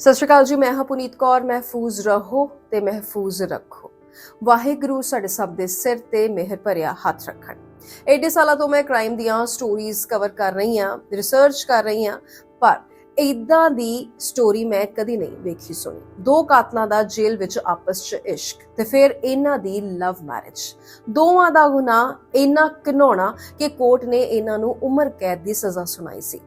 ਸਤਿ ਸ਼੍ਰੀ ਅਕਾਲ ਜੀ, ਮੈਂ ਹਾਂ ਪੁਨੀਤ ਕੌਰ, ਮਹਿਫੂਜ਼ ਰਹੋ ਤੇ ਮਹਿਫੂਜ਼ ਰੱਖੋ। ਵਾਹਿਗੁਰੂ ਸਾਡੇ ਸਭ ਦੇ ਸਿਰ ਤੇ ਮਿਹਰ ਭਰਿਆ ਹੱਥ ਰੱਖਣ। ਏਡੇ ਸਾਲਾਂ ਤੋਂ ਮੈਂ ਕ੍ਰਾਈਮ ਦੀਆਂ ਸਟੋਰੀਜ਼ ਕਵਰ ਕਰ ਰਹੀ ਹਾਂ ਰਿਸਰਚ ਕਰ ਰਹੀ ਹਾਂ, ਪਰ ਇਦਾਂ ਦੀ ਸਟੋਰੀ ਮੈਂ ਕਦੀ ਨਹੀਂ ਵੇਖੀ ਸੁਣੀ। ਦੋ ਕਾਤਲਾਂ ਦਾ ਜੇਲ੍ਹ ਵਿੱਚ ਆਪਸ 'ਚ ਇਸ਼ਕ ਤੇ ਫਿਰ ਇਹਨਾਂ ਦੀ ਲਵ ਮੈਰਿਜ ਦੋਵਾਂ ਦਾ ਗੁਨਾਹ ਇੰਨਾ ਘਿਨਾਉਣਾ ਕਿ ਕੋਰਟ ਨੇ ਇਹਨਾਂ ਨੂੰ ਉਮਰ ਕੈਦ ਦੀ ਸਜ਼ਾ ਸੁਣਾਈ ਸੀ।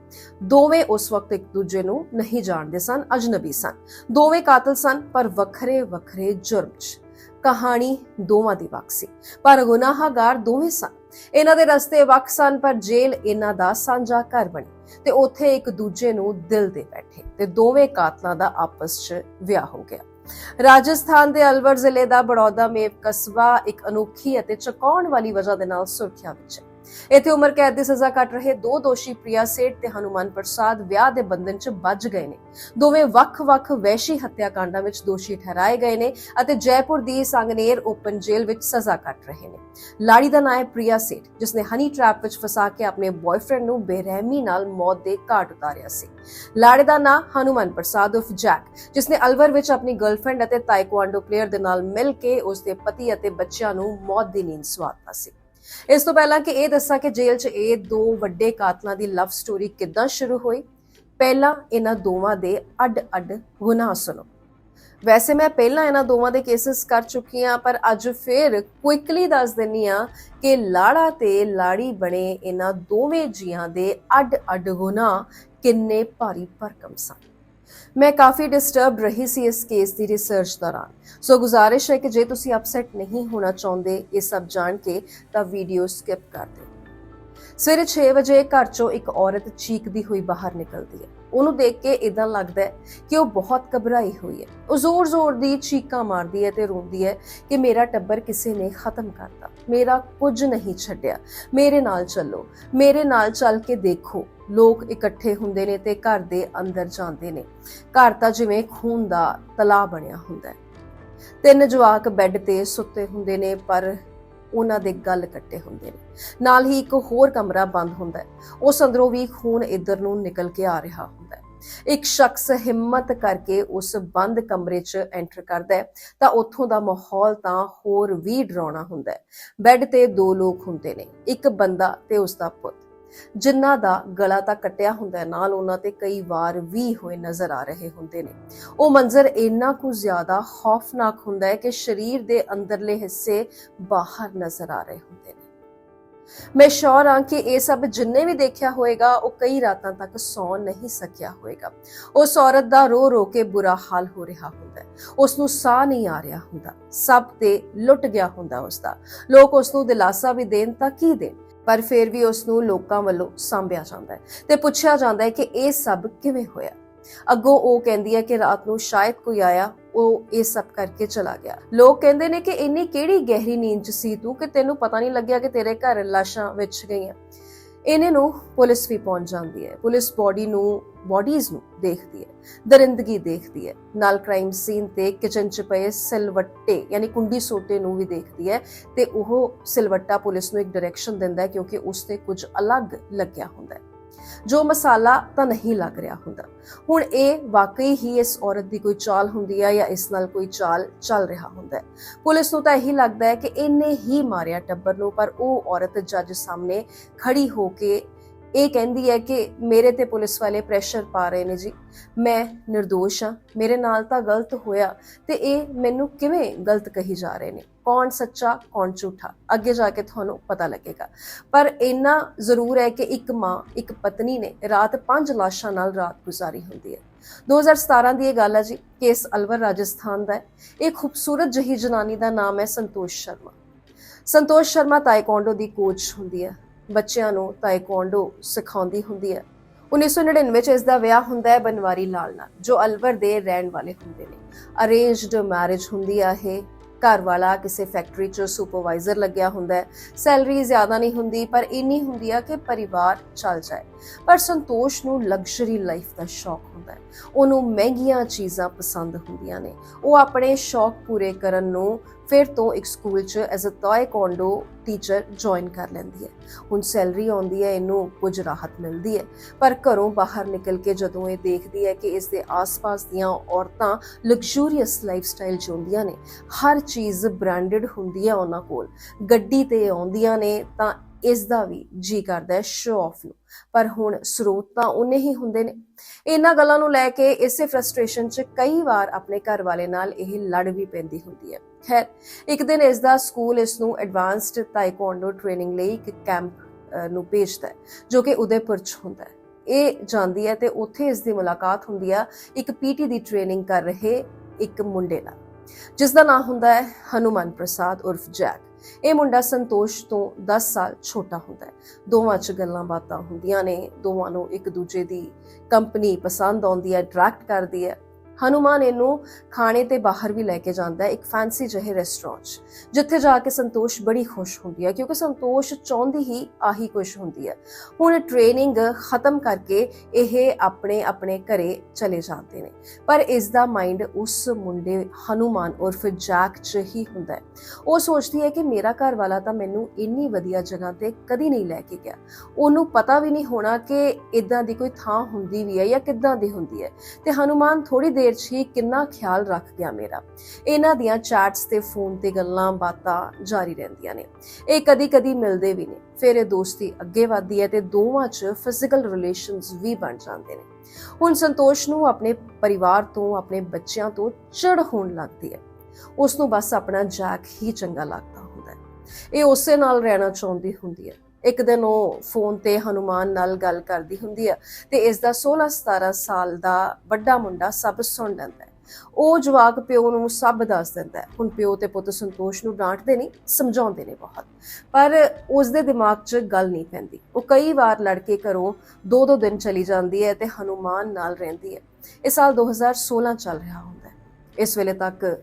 ਦੋਵੇਂ ਉਸ ਵਕਤ ਇੱਕ ਦੂਜੇ ਨੂੰ ਨਹੀਂ ਜਾਣਦੇ ਸਨ, ਅਜਨਬੀ ਸਨ। ਦੋਵੇਂ ਕਾਤਲ ਸਨ, ਪਰ ਵੱਖਰੇ ਵੱਖਰੇ ਜੁਰਮ 'ਚ। ਕਹਾਣੀ ਦੋਵਾਂ ਦੀ ਵੱਖ ਸੀ, ਪਰ ਗੁਨਾਹਗਾਰ ਦੋਵੇਂ ਸਨ। ਇਹਨਾਂ ਦੇ ਰਸਤੇ ਵੱਖ ਸਨ, ਪਰ ਜੇਲ੍ਹ ਇਹਨਾਂ ਦਾ ਸਾਂਝਾ ਘਰ ਬਣੀ। ਤੇ ਉੱਥੇ ਇੱਕ ਦੂਜੇ ਨੂੰ ਦਿਲ ਦੇ ਬੈਠੇ ਤੇ ਦੋਵੇਂ ਕਾਤਲਾਂ ਦਾ ਆਪਸ 'ਚ ਵਿਆਹ ਹੋ ਗਿਆ। ਰਾਜਸਥਾਨ ਦੇ ਅਲਵਰ ਜ਼ਿਲ੍ਹੇ ਦਾ ਬੜੌਦਾ ਮੇਵ ਕਸਬਾ ਇੱਕ ਅਨੋਖੀ ਅਤੇ ਚਕਾਉਣ ਵਾਲੀ ਵਜ੍ਹਾ ਦੇ ਨਾਲ ਸੁਰਖੀਆਂ ਵਿੱਚ ਹੈ। ਇੱਥੇ ਉਮਰ ਕੈਦ ਦੀ ਸਜ਼ਾ ਕੱਟ ਰਹੇ ਦੋ ਦੋਸ਼ੀ ਪ੍ਰਿਆ ਸੇਠ ਤੇ ਹਨੂਮਨ ਪ੍ਰਸਾਦ ਵਿਆਹ ਦੇ ਬੰਧਨ 'ਚ ਵੱਜ ਗਏ ਨੇ। ਦੋਵੇਂ ਵੱਖ-ਵੱਖ ਵੈਸ਼ੀ ਹੱਤਿਆਕਾਂਡਾਂ ਵਿੱਚ ਦੋਸ਼ੀ ਠਹਿਰਾਏ ਗਏ ਨੇ ਅਤੇ ਜੈਪੁਰ ਦੀ ਸੰਗਨੇਰ ਓਪਨ ਜੇਲ੍ਹ ਵਿੱਚ ਸਜ਼ਾ ਕੱਟ ਰਹੇ ਨੇ। ਲਾੜੀ ਦਾ ਨਾਂ ਹੈ ਪ੍ਰਿਆ ਸੇਠ ਜਿਸ ਨੇ ਹਨੀ ਟ੍ਰੈਪ ਵਿੱਚ ਫਸਾ ਕੇ ਆਪਣੇ ਬॉयਫ੍ਰੈਂਡ ਨੂੰ ਬੇਰਹਿਮੀ ਨਾਲ ਮੌਤ ਦੇ ਘਾਟ ਉਤਾਰਿਆ ਸੀ। ਲਾੜੇ ਦਾ ਨਾਂ ਹਨੂਮਨ ਪ੍ਰਸਾਦ ਉਫ ਜੈਕ ਜਿਸ ਨੇ ਅਲਵਰ ਵਿੱਚ ਆਪਣੀ ਗਰਲਫ੍ਰੈਂਡ ਅਤੇ ਤਾਈਕਵਾਂਡੋ ਪਲੇਅਰ ਦੇ ਨਾਲ ਮਿਲ ਕੇ ਉਸ ਦੇ ਪਤੀ ਅਤੇ ਬੱਚਿਆਂ ਨੂੰ ਮੌਤ ਦੀ ਨੀਂਦ ਸਵਾਤਾ ਸੀ। ਇਸ ਤੋਂ ਪਹਿਲਾਂ ਕਿ ਇਹ ਦੱਸਾਂ ਕਿ ਜੇਲ੍ਹ 'ਚ ਇਹ ਦੋ ਵੱਡੇ ਕਾਤਲਾਂ ਦੀ ਲਵ ਸਟੋਰੀ ਕਿੱਦਾਂ ਸ਼ੁਰੂ ਹੋਈ? ਪਹਿਲਾਂ ਇਹਨਾਂ ਦੋਵਾਂ ਦੇ ਅੱਡ-ਅੱਡ ਗੁਨਾਹ ਸੁਣੋ। ਵੈਸੇ ਮੈਂ ਪਹਿਲਾਂ ਇਹਨਾਂ ਦੋਵਾਂ ਦੇ ਕੇਸਸ ਕਰ ਚੁੱਕੀ ਹਾਂ, ਪਰ ਅੱਜ ਫੇਰ ਕੁਇਕਲੀ ਦੱਸ ਦਿੰਨੀ ਆ ਕਿ ਲਾੜਾ ਤੇ ਲਾੜੀ ਬਣੇ ਇਹਨਾਂ ਦੋਵੇਂ ਜੀਆਂ ਦੇ ਅੱਡ-ਅੱਡ ਗੁਨਾਹ ਕਿੰਨੇ ਭਾਰੀ ਭਰਕਮ ਸਨ। ਮੈਂ ਕਾਫੀ ਡਿਸਟਰਬ ਰਹੀ ਸੀ ਇਸ ਕੇਸ ਦੀ ਰਿਸਰਚ ਦੌਰਾਨ। ਸੋ ਗੁਜ਼ਾਰਿਸ਼ ਹੈ ਕਿ ਜੇ ਤੁਸੀਂ ਅਪਸੈਟ ਨਹੀਂ ਹੋਣਾ ਚਾਹੁੰਦੇ ਇਹ ਸਭ ਜਾਣ ਕੇ ਤਾਂ ਵੀਡੀਓ ਸਕਿਪ ਕਰ ਦਿਓ। ਸਵੇਰੇ 6 ਵਜੇ ਘਰ ਚੋਂ ਇੱਕ ਔਰਤ ਚੀਕਦੀ ਹੋਈ ਬਾਹਰ ਨਿਕਲਦੀ ਹੈ। ਉਹਨੂੰ ਦੇਖ ਕੇ ਇਦਾਂ ਲੱਗਦਾ ਹੈ ਕਿ ਉਹ ਬਹੁਤ ਘਬਰਾਈ ਹੋਈ ਹੈ। ਉਹ ਜ਼ੋਰ-ਜ਼ੋਰ ਦੀ ਚੀਕਾਂ ਮਾਰਦੀ ਹੈ ਤੇ ਰੋਂਦੀ ਹੈ ਕਿ ਮੇਰਾ ਟੱਬਰ ਕਿਸੇ ਨੇ ਖਤਮ ਕਰਤਾ। ਮੇਰਾ ਕੁਝ ਨਹੀਂ ਛੱਡਿਆ। ਮੇਰੇ ਨਾਲ ਚੱਲੋ। ਮੇਰੇ ਨਾਲ ਚੱਲ ਕੇ ਦੇਖੋ। ਲੋਕ ਇਕੱਠੇ ਹੁੰਦੇ ਨੇ ਤੇ ਘਰ ਦੇ ਅੰਦਰ ਜਾਂਦੇ ਨੇ। ਘਰ ਤਾਂ ਜਿਵੇਂ ਖੂਨ ਦਾ ਤਲਾ ਬਣਿਆ ਹੁੰਦਾ ਹੈ। ਤਿੰਨ ਜਵਾਕ ਬੈੱਡ ਤੇ ਸੁੱਤੇ ਹੁੰਦੇ ਨੇ, ਪਰ ਉਹਨਾਂ ਦੇ ਗੱਲ ਕੱਟੇ ਹੁੰਦੇ ਨੇ। ਨਾਲ ਹੀ ਇੱਕ ਹੋਰ ਕਮਰਾ ਬੰਦ ਹੁੰਦਾ ਹੈ। ਉਸ ਅੰਦਰੋਂ ਵੀ ਖੂਨ ਇੱਧਰ ਨੂੰ ਨਿਕਲ ਕੇ ਆ ਰਿਹਾ ਹੁੰਦਾ ਹੈ। ਇੱਕ ਸ਼ਖਸ ਹਿੰਮਤ ਕਰਕੇ ਉਸ ਬੰਦ ਕਮਰੇ 'ਚ ਐਂਟਰ ਕਰਦਾ ਹੈ, ਤਾਂ ਉੱਥੋਂ ਦਾ ਮਾਹੌਲ ਤਾਂ ਹੋਰ ਵੀ ਡਰਾਉਣਾ ਹੁੰਦਾ ਹੈ। ਬੈੱਡ ਤੇ ਦੋ ਲੋਕ ਹੁੰਦੇ ਨੇ, ਇੱਕ ਬੰਦਾ ਤੇ ਉਸ ਦਾ ਪੁੱਤ। ਜਿਨ੍ਹਾਂ ਦਾ ਗਲਾ ਤਾਂ ਕੱਟਿਆ ਹੁੰਦਾ ਨਾਲ ਉਹਨਾਂ ਤੇ ਕਈ ਵਾਰ ਵੀ ਹੋਏ ਨਜ਼ਰ ਆ ਰਹੇ ਹੁੰਦੇ ਨੇ। ਉਹ ਮੰਜ਼ਰ ਇੰਨਾ ਕੁ ਜ਼ਿਆਦਾ ਖੌਫਨਾਕ ਹੁੰਦਾ ਹੈ ਕਿ ਸਰੀਰ ਦੇ ਅੰਦਰਲੇ ਹਿੱਸੇ ਬਾਹਰ ਨਜ਼ਰ ਆ ਰਹੇ ਹੁੰਦੇ ਨੇ। ਮੈਂ ਸ਼ੋਰ ਹਾਂ ਕਿ ਇਹ ਸਭ ਜਿੰਨੇ ਵੀ ਦੇਖਿਆ ਹੋਵੇਗਾ ਉਹ ਕਈ ਰਾਤਾਂ ਤੱਕ ਸੌ ਨਹੀਂ ਸਕਿਆ ਹੋਵੇਗਾ ਉਸ ਔਰਤ ਦਾ ਰੋ ਰੋ ਕੇ ਬੁਰਾ ਹਾਲ ਹੋ ਰਿਹਾ ਹੁੰਦਾ ਹੈ। ਉਸ ਨੂੰ ਸਾਹ ਨਹੀਂ ਆ ਰਿਹਾ ਹੁੰਦਾ। ਸਭ ਤੇ ਲੁੱਟ ਗਿਆ ਹੁੰਦਾ ਉਸ ਦਾ ਲੋਕ ਉਸ ਨੂੰ ਦਿਲਾਸਾ ਵੀ ਦੇਣ ਤਾਂ ਕੀ ਦੇਣ? ਪਰ ਫਿਰ ਵੀ ਉਸ ਨੂੰ ਲੋਕਾਂ ਵੱਲੋਂ ਸਾਂਭਿਆ ਜਾਂਦਾ ਹੈ ਤੇ ਪੁੱਛਿਆ ਜਾਂਦਾ ਹੈ ਕਿ ਇਹ ਸਭ ਕਿਵੇਂ ਹੋਇਆ? ਅੱਗੋਂ ਉਹ ਕਹਿੰਦੀ ਹੈ ਕਿ ਰਾਤ ਨੂੰ ਸ਼ਾਇਦ ਕੋਈ ਆਇਆ, ਉਹ ਇਹ ਸਭ ਕਰਕੇ ਚਲਾ ਗਿਆ। ਲੋਕ ਕਹਿੰਦੇ ਨੇ ਕਿ ਇੰਨੀ ਕਿਹੜੀ ਗਹਿਰੀ ਨੀਂਦ 'ਚ ਸੀ ਤੂੰ ਕਿ ਤੈਨੂੰ ਪਤਾ ਨਹੀਂ ਲੱਗਿਆ ਕਿ ਤੇਰੇ ਘਰ ਲਾਸ਼ਾਂ ਵਿਛ ਗਈਆਂ। ਇਹਨੇ ਨੂੰ ਪੁਲਿਸ ਵੀ ਪਹੁੰਚ ਜਾਂਦੀ ਹੈ। ਪੁਲਿਸ ਬੋਡੀ ਨੂੰ, ਬੋਡੀਜ਼ ਨੂੰ ਦੇਖਦੀ ਹੈ। ਦਰਿੰਦਗੀ ਦੇਖਦੀ ਹੈ। ਨਾਲ ਕ੍ਰਾਈਮ ਸੀਨ ਤੇ ਕਿਚਨ 'ਚ ਪਏ ਸਿਲਵੱਟੇ, ਯਾਨੀ ਕੁੰਡੀ ਸੋਟੇ ਨੂੰ ਵੀ ਦੇਖਦੀ ਹੈ ਤੇ ਉਹ ਸਿਲਵੱਟਾ ਪੁਲਿਸ ਨੂੰ ਇੱਕ ਡਾਇਰੈਕਸ਼ਨ ਦਿੰਦਾ ਹੈ ਕਿਉਂਕਿ ਉਸ ਤੇ ਕੁਝ ਅਲੱਗ ਲੱਗਿਆ ਹੁੰਦਾ ਹੈ। ਜੋ ਮਸਾਲਾ ਤਾਂ ਨਹੀਂ ਲੱਗ ਰਿਹਾ ਹੁੰਦਾ। ਹੁਣ ਇਹ ਵਾਕਈ ਹੀ ਇਸ ਔਰਤ ਦੀ ਕੋਈ ਚਾਲ ਹੁੰਦੀ ਹੈ ਜਾਂ ਇਸ ਨਾਲ ਕੋਈ ਚਾਲ ਚੱਲ ਰਿਹਾ ਹੁੰਦਾ। ਹੈ ਪੁਲਿਸ ਨੂੰ ਤਾਂ ਇਹੀ ਲੱਗਦਾ ਹੈ ਕਿ ਇਹਨੇ ਹੀ ਮਾਰਿਆ ਟੱਬਰ ਨੂੰ, ਪਰ ਉਹ ਔਰਤ ਜੱਜ ਸਾਹਮਣੇ ਖੜੀ ਹੋ ਕੇ ਇਹ ਕਹਿੰਦੀ ਹੈ ਕਿ ਮੇਰੇ ਤੇ ਪੁਲਿਸ ਵਾਲੇ ਪ੍ਰੈਸ਼ਰ ਪਾ ਰਹੇ ਨੇ ਜੀ। ਮੈਂ નિર્ਦੋਸ਼ ਹਾਂ, ਮੇਰੇ ਨਾਲ ਤਾਂ ਗਲਤ ਹੋਇਆ ਤੇ ਇਹ ਮੈਨੂੰ ਕਿਵੇਂ ਗਲਤ ਕਹੀ ਜਾ ਰਹੇ ਨੇ? ਕੌਣ ਸੱਚਾ, ਕੌਣ ਝੂਠਾ? ਅੱਗੇ ਜਾ ਕੇ ਤੁਹਾਨੂੰ ਪਤਾ ਲੱਗੇਗਾ। ਪਰ ਇੰਨਾ ਜ਼ਰੂਰ ਹੈ ਕਿ ਇੱਕ ਮਾਂ, ਇੱਕ ਪਤਨੀ ਨੇ ਰਾਤ ਪੰਜ ਲਾਸ਼ਾਂ ਨਾਲ ਰਾਤ ਗੁਜ਼ਾਰੀ ਹੁੰਦੀ ਹੈ। 2017 ਦੀ ਇਹ ਗੱਲ ਹੈ ਜੀ, ਕੇਸ ਅਲਵਰ ਰਾਜਸਥਾਨ ਦਾ ਹੈ। ਇਹ ਖੂਬਸੂਰਤ ਜਹੀ ਜਨਾਨੀ ਦਾ ਨਾਮ ਹੈ ਸੰਤੋਸ਼ ਸ਼ਰਮਾ। ਸੰਤੋਸ਼ ਸ਼ਰਮਾ ਤਾਈਕਵਾਂਡੋ ਦੀ ਕੋਚ ਹੁੰਦੀ ਹੈ। ਬੱਚਿਆਂ ਨੂੰ ਤਾਈਕਵਾਂਡੋ ਸਿਖਾਉਂਦੀ ਹੁੰਦੀ ਹੈ। 1999 ਵਿੱਚ ਇਸ ਦਾ ਵਿਆਹ ਹੁੰਦਾ ਹੈ ਬਨਵਾਰੀ ਲਾਲ ਨਾਲ, ਜੋ ਅਲਵਰ ਦੇ ਰਹਿਣ ਵਾਲੇ ਹੁੰਦੇ ਨੇ। ਅਰੇਂਜਡ ਮੈਰਿਜ ਹੁੰਦੀ ਆ ਇਹ। ਘਰ ਵਾਲਾ ਕਿਸੇ ਫੈਕਟਰੀ 'ਚ ਸੁਪਰਵਾਈਜ਼ਰ ਲੱਗਿਆ ਹੁੰਦਾ ਹੈ। ਸੈਲਰੀ ਜ਼ਿਆਦਾ ਨਹੀਂ ਹੁੰਦੀ, ਪਰ ਇੰਨੀ ਹੁੰਦੀ ਆ ਕਿ ਪਰਿਵਾਰ ਚੱਲ ਜਾਏ। ਪਰ ਸੰਤੋਸ਼ ਨੂੰ ਲਗਜ਼ਰੀ ਲਾਈਫ ਦਾ ਸ਼ੌਕ ਹੁੰਦਾ ਹੈ। ਉਹਨੂੰ ਮਹਿੰਗੀਆਂ ਚੀਜ਼ਾਂ ਪਸੰਦ ਹੁੰਦੀਆਂ ਨੇ। ਉਹ ਆਪਣੇ ਸ਼ੌਕ ਪੂਰੇ ਕਰਨ ਨੂੰ ਫਿਰ ਤੋਂ ਇੱਕ ਸਕੂਲ 'ਚ as a taekwondo teacher join ਕਰ ਲੈਂਦੀ ਹੈ। ਹੁਣ ਸੈਲਰੀ ਆਉਂਦੀ ਹੈ, ਇਹਨੂੰ ਕੁਝ ਰਾਹਤ ਮਿਲਦੀ ਹੈ। ਪਰ ਘਰੋਂ ਬਾਹਰ ਨਿਕਲ ਕੇ ਜਦੋਂ ਇਹ ਦੇਖਦੀ ਹੈ ਕਿ ਇਸ ਦੇ ਆਸ-ਪਾਸ ਦੀਆਂ ਔਰਤਾਂ ਲਗਜ਼ੂਰੀਅਸ ਲਾਈਫਸਟਾਈਲ ਜਿਉਂਦੀਆਂ ਨੇ, ਹਰ ਚੀਜ਼ ਬ੍ਰਾਂਡਡ ਹੁੰਦੀ ਹੈ ਉਹਨਾਂ ਕੋਲ। ਗੱਡੀ ਤੇ ਆਉਂਦੀਆਂ ਨੇ ਤਾਂ ਇਸ ਦਾ ਵੀ ਜੀ ਕਰਦਾ ਹੈ ਸ਼ੋ ਆਫ ਨੂੰ। ਪਰ ਹੁਣ ਸਰੋਤ ਤਾਂ ਉਹਨੇ ਹੀ ਹੁੰਦੇ ਨੇ। ਇਹਨਾਂ ਗੱਲਾਂ ਨੂੰ ਲੈ ਕੇ ਇਸੇ ਫਰਸਟ੍ਰੇਸ਼ਨ 'ਚ ਕਈ ਵਾਰ ਆਪਣੇ ਘਰ ਵਾਲੇ ਨਾਲ ਇਹ ਲੜ ਵੀ ਪੈਂਦੀ ਹੁੰਦੀ ਹੈ। ਖੈਰ ਇੱਕ ਦਿਨ ਇਸ ਦਾ ਸਕੂਲ ਇਸ ਨੂੰ ਐਡਵਾਂਸਡ ਤਾਈਕਵਾਂਡੋ ਟ੍ਰੇਨਿੰਗ ਲਈ ਇੱਕ ਕੈਂਪ ਨੂੰ ਭੇਜਦਾ ਹੈ, ਜੋ ਕਿ ਉਦੈਪੁਰ 'ਚ ਹੁੰਦਾ ਹੈ। ਇਹ ਜਾਂਦੀ ਹੈ ਤੇ ਉੱਥੇ ਇਸ ਦੀ ਮੁਲਾਕਾਤ ਹੁੰਦੀ ਆ, ਇੱਕ ਪੀਟੀ ਦੀ ਟ੍ਰੇਨਿੰਗ ਕਰ ਰਹੇ ਇੱਕ ਮੁੰਡੇ ਨਾਲ, ਜਿਸ ਦਾ ਨਾਮ ਹੁੰਦਾ ਹੈ ਹਨੂਮਨ ਪ੍ਰਸਾਦ ਉਰਫ ਜੈਕ। ਇਹ ਮੁੰਡਾ ਸੰਤੋਸ਼ ਤੋਂ 10 ਸਾਲ ਛੋਟਾ ਹੁੰਦਾ ਹੈ। ਦੋਵਾਂ 'ਚ ਗੱਲਾਂ ਬਾਤਾਂ ਹੁੰਦੀਆਂ ਨੇ, ਦੋਵਾਂ ਨੂੰ ਇੱਕ ਦੂਜੇ ਦੀ ਕੰਪਨੀ ਪਸੰਦ ਆਉਂਦੀ ਹੈ ਅਟਰੈਕਟ ਕਰਦੀ ਹੈ। ਹਨੂਮਾਨ ਇਹਨੂੰ ਖਾਣੇ ਤੇ ਬਾਹਰ ਵੀ ਲੈ ਕੇ ਜਾਂਦਾ ਹੈ, ਇੱਕ ਫੈਂਸੀ ਜਿਹੇ ਰੈਸਟੋਰੈਂਟ 'ਚ, ਜਿੱਥੇ ਜਾ ਕੇ ਸੰਤੋਸ਼ ਬੜੀ ਖੁਸ਼ ਹੁੰਦੀ ਹੈ, ਕਿਉਂਕਿ ਸੰਤੋਸ਼ ਚਾਹੁੰਦੀ ਹੀ ਆਹੀ ਕੁਝ ਹੁੰਦੀ ਹੈ। ਹੁਣ ਟ੍ਰੇਨਿੰਗ ਖਤਮ ਕਰਕੇ ਇਹ ਆਪਣੇ ਆਪਣੇ ਘਰੇ ਚਲੇ ਜਾਂਦੇ ਨੇ, ਪਰ ਇਸ ਦਾ ਮਾਈਂਡ ਉਸ ਮੁੰਡੇ ਹਨੂਮਾਨ ਉਰਫ ਜੈਕ 'ਚ ਹੀ ਹੁੰਦਾ ਹੈ। ਉਹ ਸੋਚਦੀ ਹੈ ਕਿ ਮੇਰਾ ਘਰ ਵਾਲਾ ਤਾਂ ਮੈਨੂੰ ਇੰਨੀ ਵਧੀਆ ਜਗ੍ਹਾ ਤੇ ਕਦੀ ਨਹੀਂ ਲੈ ਕੇ ਗਿਆ। ਉਹਨੂੰ ਪਤਾ ਵੀ ਨਹੀਂ ਹੋਣਾ ਕਿ ਇਦਾਂ ਦੀ ਕੋਈ ਥਾਂ ਹੁੰਦੀ ਵੀ ਹੈ ਜਾਂ ਕਿੱਦਾਂ ਦੀ ਹੁੰਦੀ ਹੈ। ਤੇ ਹਨੂਮਾਨ ਥੋੜੀ ਦੇਰ 'ਚ ਹੀ ਕਿੰਨਾ ਖਿਆਲ ਰੱਖ ਗਿਆ ਮੇਰਾ। ਇਹਨਾਂ ਦੀਆਂ ਚੈਟਸ ਤੇ ਫੋਨ ਤੇ ਗੱਲਾਂ ਬਾਤਾਂ ਜਾਰੀ ਰਹਿੰਦੀਆਂ ਨੇ। ਇਹ ਕਦੀ-ਕਦੀ ਮਿਲਦੇ ਵੀ ਨੇ। ਫਿਰ ਇਹ ਦੋਸਤੀ ਅੱਗੇ ਵਧਦੀ ਹੈ ਤੇ ਦੋਵਾਂ 'ਚ ਫਿਜ਼ੀਕਲ ਰਿਲੇਸ਼ਨਸ ਵੀ ਬਣ ਜਾਂਦੇ ਨੇ। ਹੁਣ ਸੰਤੋਸ਼ ਨੂੰ ਆਪਣੇ ਪਰਿਵਾਰ ਤੋਂ, ਆਪਣੇ ਬੱਚਿਆਂ ਤੋਂ ਚੜ ਹੋਣ ਲੱਗਦੀ ਹੈ। ਉਸ ਨੂੰ ਬਸ ਆਪਣਾ ਜੈਕ ਹੀ ਚੰਗਾ ਲੱਗਦਾ ਹੁੰਦਾ ਹੈ। ਇਹ ਉਸੇ ਨਾਲ ਰਹਿਣਾ ਚਾਹੁੰਦੀ ਹੁੰਦੀ ਹੈ। ਇੱਕ ਦਿਨ ਉਹ ਫੋਨ ਤੇ ਹਨੂਮਾਨ ਨਾਲ ਗੱਲ ਕਰਦੀ ਹੁੰਦੀ ਹੈ ਤੇ ਇਸ ਦਾ 16-17 ਸਾਲ ਦਾ ਵੱਡਾ ਮੁੰਡਾ ਸਭ ਸੁਣ ਲੈਂਦਾ ਹੈ। ਉਹ ਜਵਾਕ ਪਿਓ ਨੂੰ ਸਭ ਦੱਸ ਦਿੰਦਾ ਹੈ। ਹੁਣ ਪਿਓ ਤੇ ਪੁੱਤ ਸੰਤੋਸ਼ ਨੂੰ ਡਾਂਟਦੇ ਨਹੀਂ, ਸਮਝਾਉਂਦੇ ਨੇ ਬਹੁਤ। ਪਰ ਉਸ ਦੇ ਦਿਮਾਗ 'ਚ ਗੱਲ ਨਹੀਂ ਪੈਂਦੀ। ਉਹ ਕਈ ਵਾਰ ਲੜਕੇ ਘਰੋਂ ਦੋ ਦੋ ਦਿਨ ਚਲੀ ਜਾਂਦੀ ਹੈ ਤੇ ਹਨੂਮਾਨ ਨਾਲ ਰਹਿੰਦੀ ਹੈ। ਇਹ ਸਾਲ 2016 ਚੱਲ ਰਿਹਾ ਹੁੰਦਾ ਹੈ। ਇਸ ਵੇਲੇ ਤੱਕ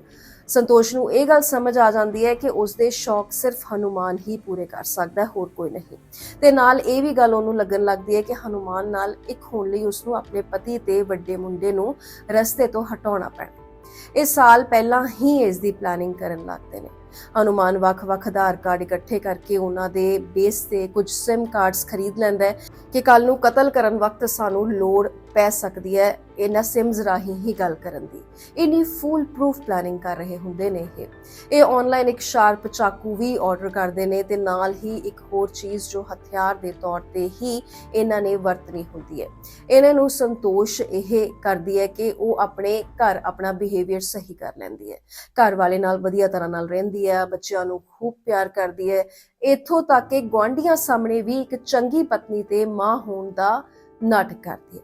ਸੰਤੋਸ਼ ਨੂੰ ਇਹ ਗੱਲ ਸਮਝ ਆ ਜਾਂਦੀ ਹੈ ਕਿ ਉਸ ਦੇ ਸ਼ੌਕ ਸਿਰਫ ਹਨੂਮਾਨ ਹੀ ਪੂਰੇ ਕਰ ਸਕਦਾ ਹੈ, ਹੋਰ ਕੋਈ ਨਹੀਂ। ਤੇ ਨਾਲ ਇਹ ਵੀ ਗੱਲ ਉਹਨੂੰ ਲੱਗਣ ਲੱਗਦੀ ਹੈ ਕਿ ਹਨੂਮਾਨ ਨਾਲ ਇੱਕ ਹੋਣ ਲਈ ਉਸ ਨੂੰ ਆਪਣੇ ਪਤੀ ਤੇ ਵੱਡੇ ਮੁੰਡੇ ਨੂੰ ਰਸਤੇ ਤੋਂ ਹਟਾਉਣਾ ਪੈਣਾ। ਇਹ ਸਾਲ ਪਹਿਲਾਂ ਹੀ ਇਸ ਦੀ ਪਲੈਨਿੰਗ ਕਰਨ ਲੱਗਦੇ ਨੇ। ਹਨੂਮਾਨ ਵੱਖ-ਵੱਖ ਆਧਾਰ ਕਾਰਡ ਇਕੱਠੇ ਕਰਕੇ ਉਹਨਾਂ ਦੇ ਬੇਸ ਤੇ ਕੁਝ ਸਿਮ ਕਾਰਡਸ ਖਰੀਦ ਲੈਂਦਾ ਹੈ ਕਿ ਕੱਲ ਨੂੰ ਕਤਲ ਕਰਨ ਵਕਤ ਸਾਨੂੰ ਲੋੜ ਪੈ ਸਕਦੀ ਹੈ ਇਹਨਾਂ ਸਿਮਸ ਰਾਹੀਂ ਹੀ ਗੱਲ ਕਰਨ ਦੀ। ਇਨੀ ਫੁੱਲ ਪ੍ਰੂਫ ਪਲਾਨਿੰਗ ਕਰ ਰਹੇ ਹੁੰਦੇ ਨੇ ਇਹ। ਇਹ ਆਨਲਾਈਨ ਇੱਕ ਸ਼ਾਰਪ ਚਾਕੂ ਵੀ ਆਰਡਰ ਕਰਦੇ ਨੇ ਤੇ ਨਾਲ ਹੀ ਇੱਕ ਹੋਰ ਚੀਜ਼ ਜੋ ਹਥਿਆਰ ਦੇ ਤੌਰ ਤੇ ਹੀ ਇਹਨਾਂ ਨੇ ਵਰਤਣੀ ਹੁੰਦੀ ਹੈ। ਇਹਨਾਂ ਨੂੰ ਸੰਤੋਸ਼ ਇਹ ਕਰਦੀ ਹੈ ਕਿ ਉਹ ਆਪਣੇ ਘਰ ਆਪਣਾ ਬਿਹੇਵੀਅਰ ਸਹੀ ਕਰ ਲੈਂਦੀ ਹੈ। ਘਰ ਵਾਲੇ ਨਾਲ ਵਧੀਆ ਤਰ੍ਹਾਂ ਨਾਲ ਰਹਿੰਦੀ ਹੈ, ਬੱਚਿਆਂ ਨੂੰ ਖੂਬ ਪਿਆਰ ਕਰਦੀ ਹੈ। ਇਥੋਂ ਤੱਕ ਕਿ ਗੁਆਂਢੀਆਂ ਸਾਹਮਣੇ ਵੀ ਇੱਕ ਚੰਗੀ ਪਤਨੀ ਤੇ ਮਾਂ ਹੋਣ ਦਾ ਨਾਟਕ ਕਰਦੀ ਹੈ।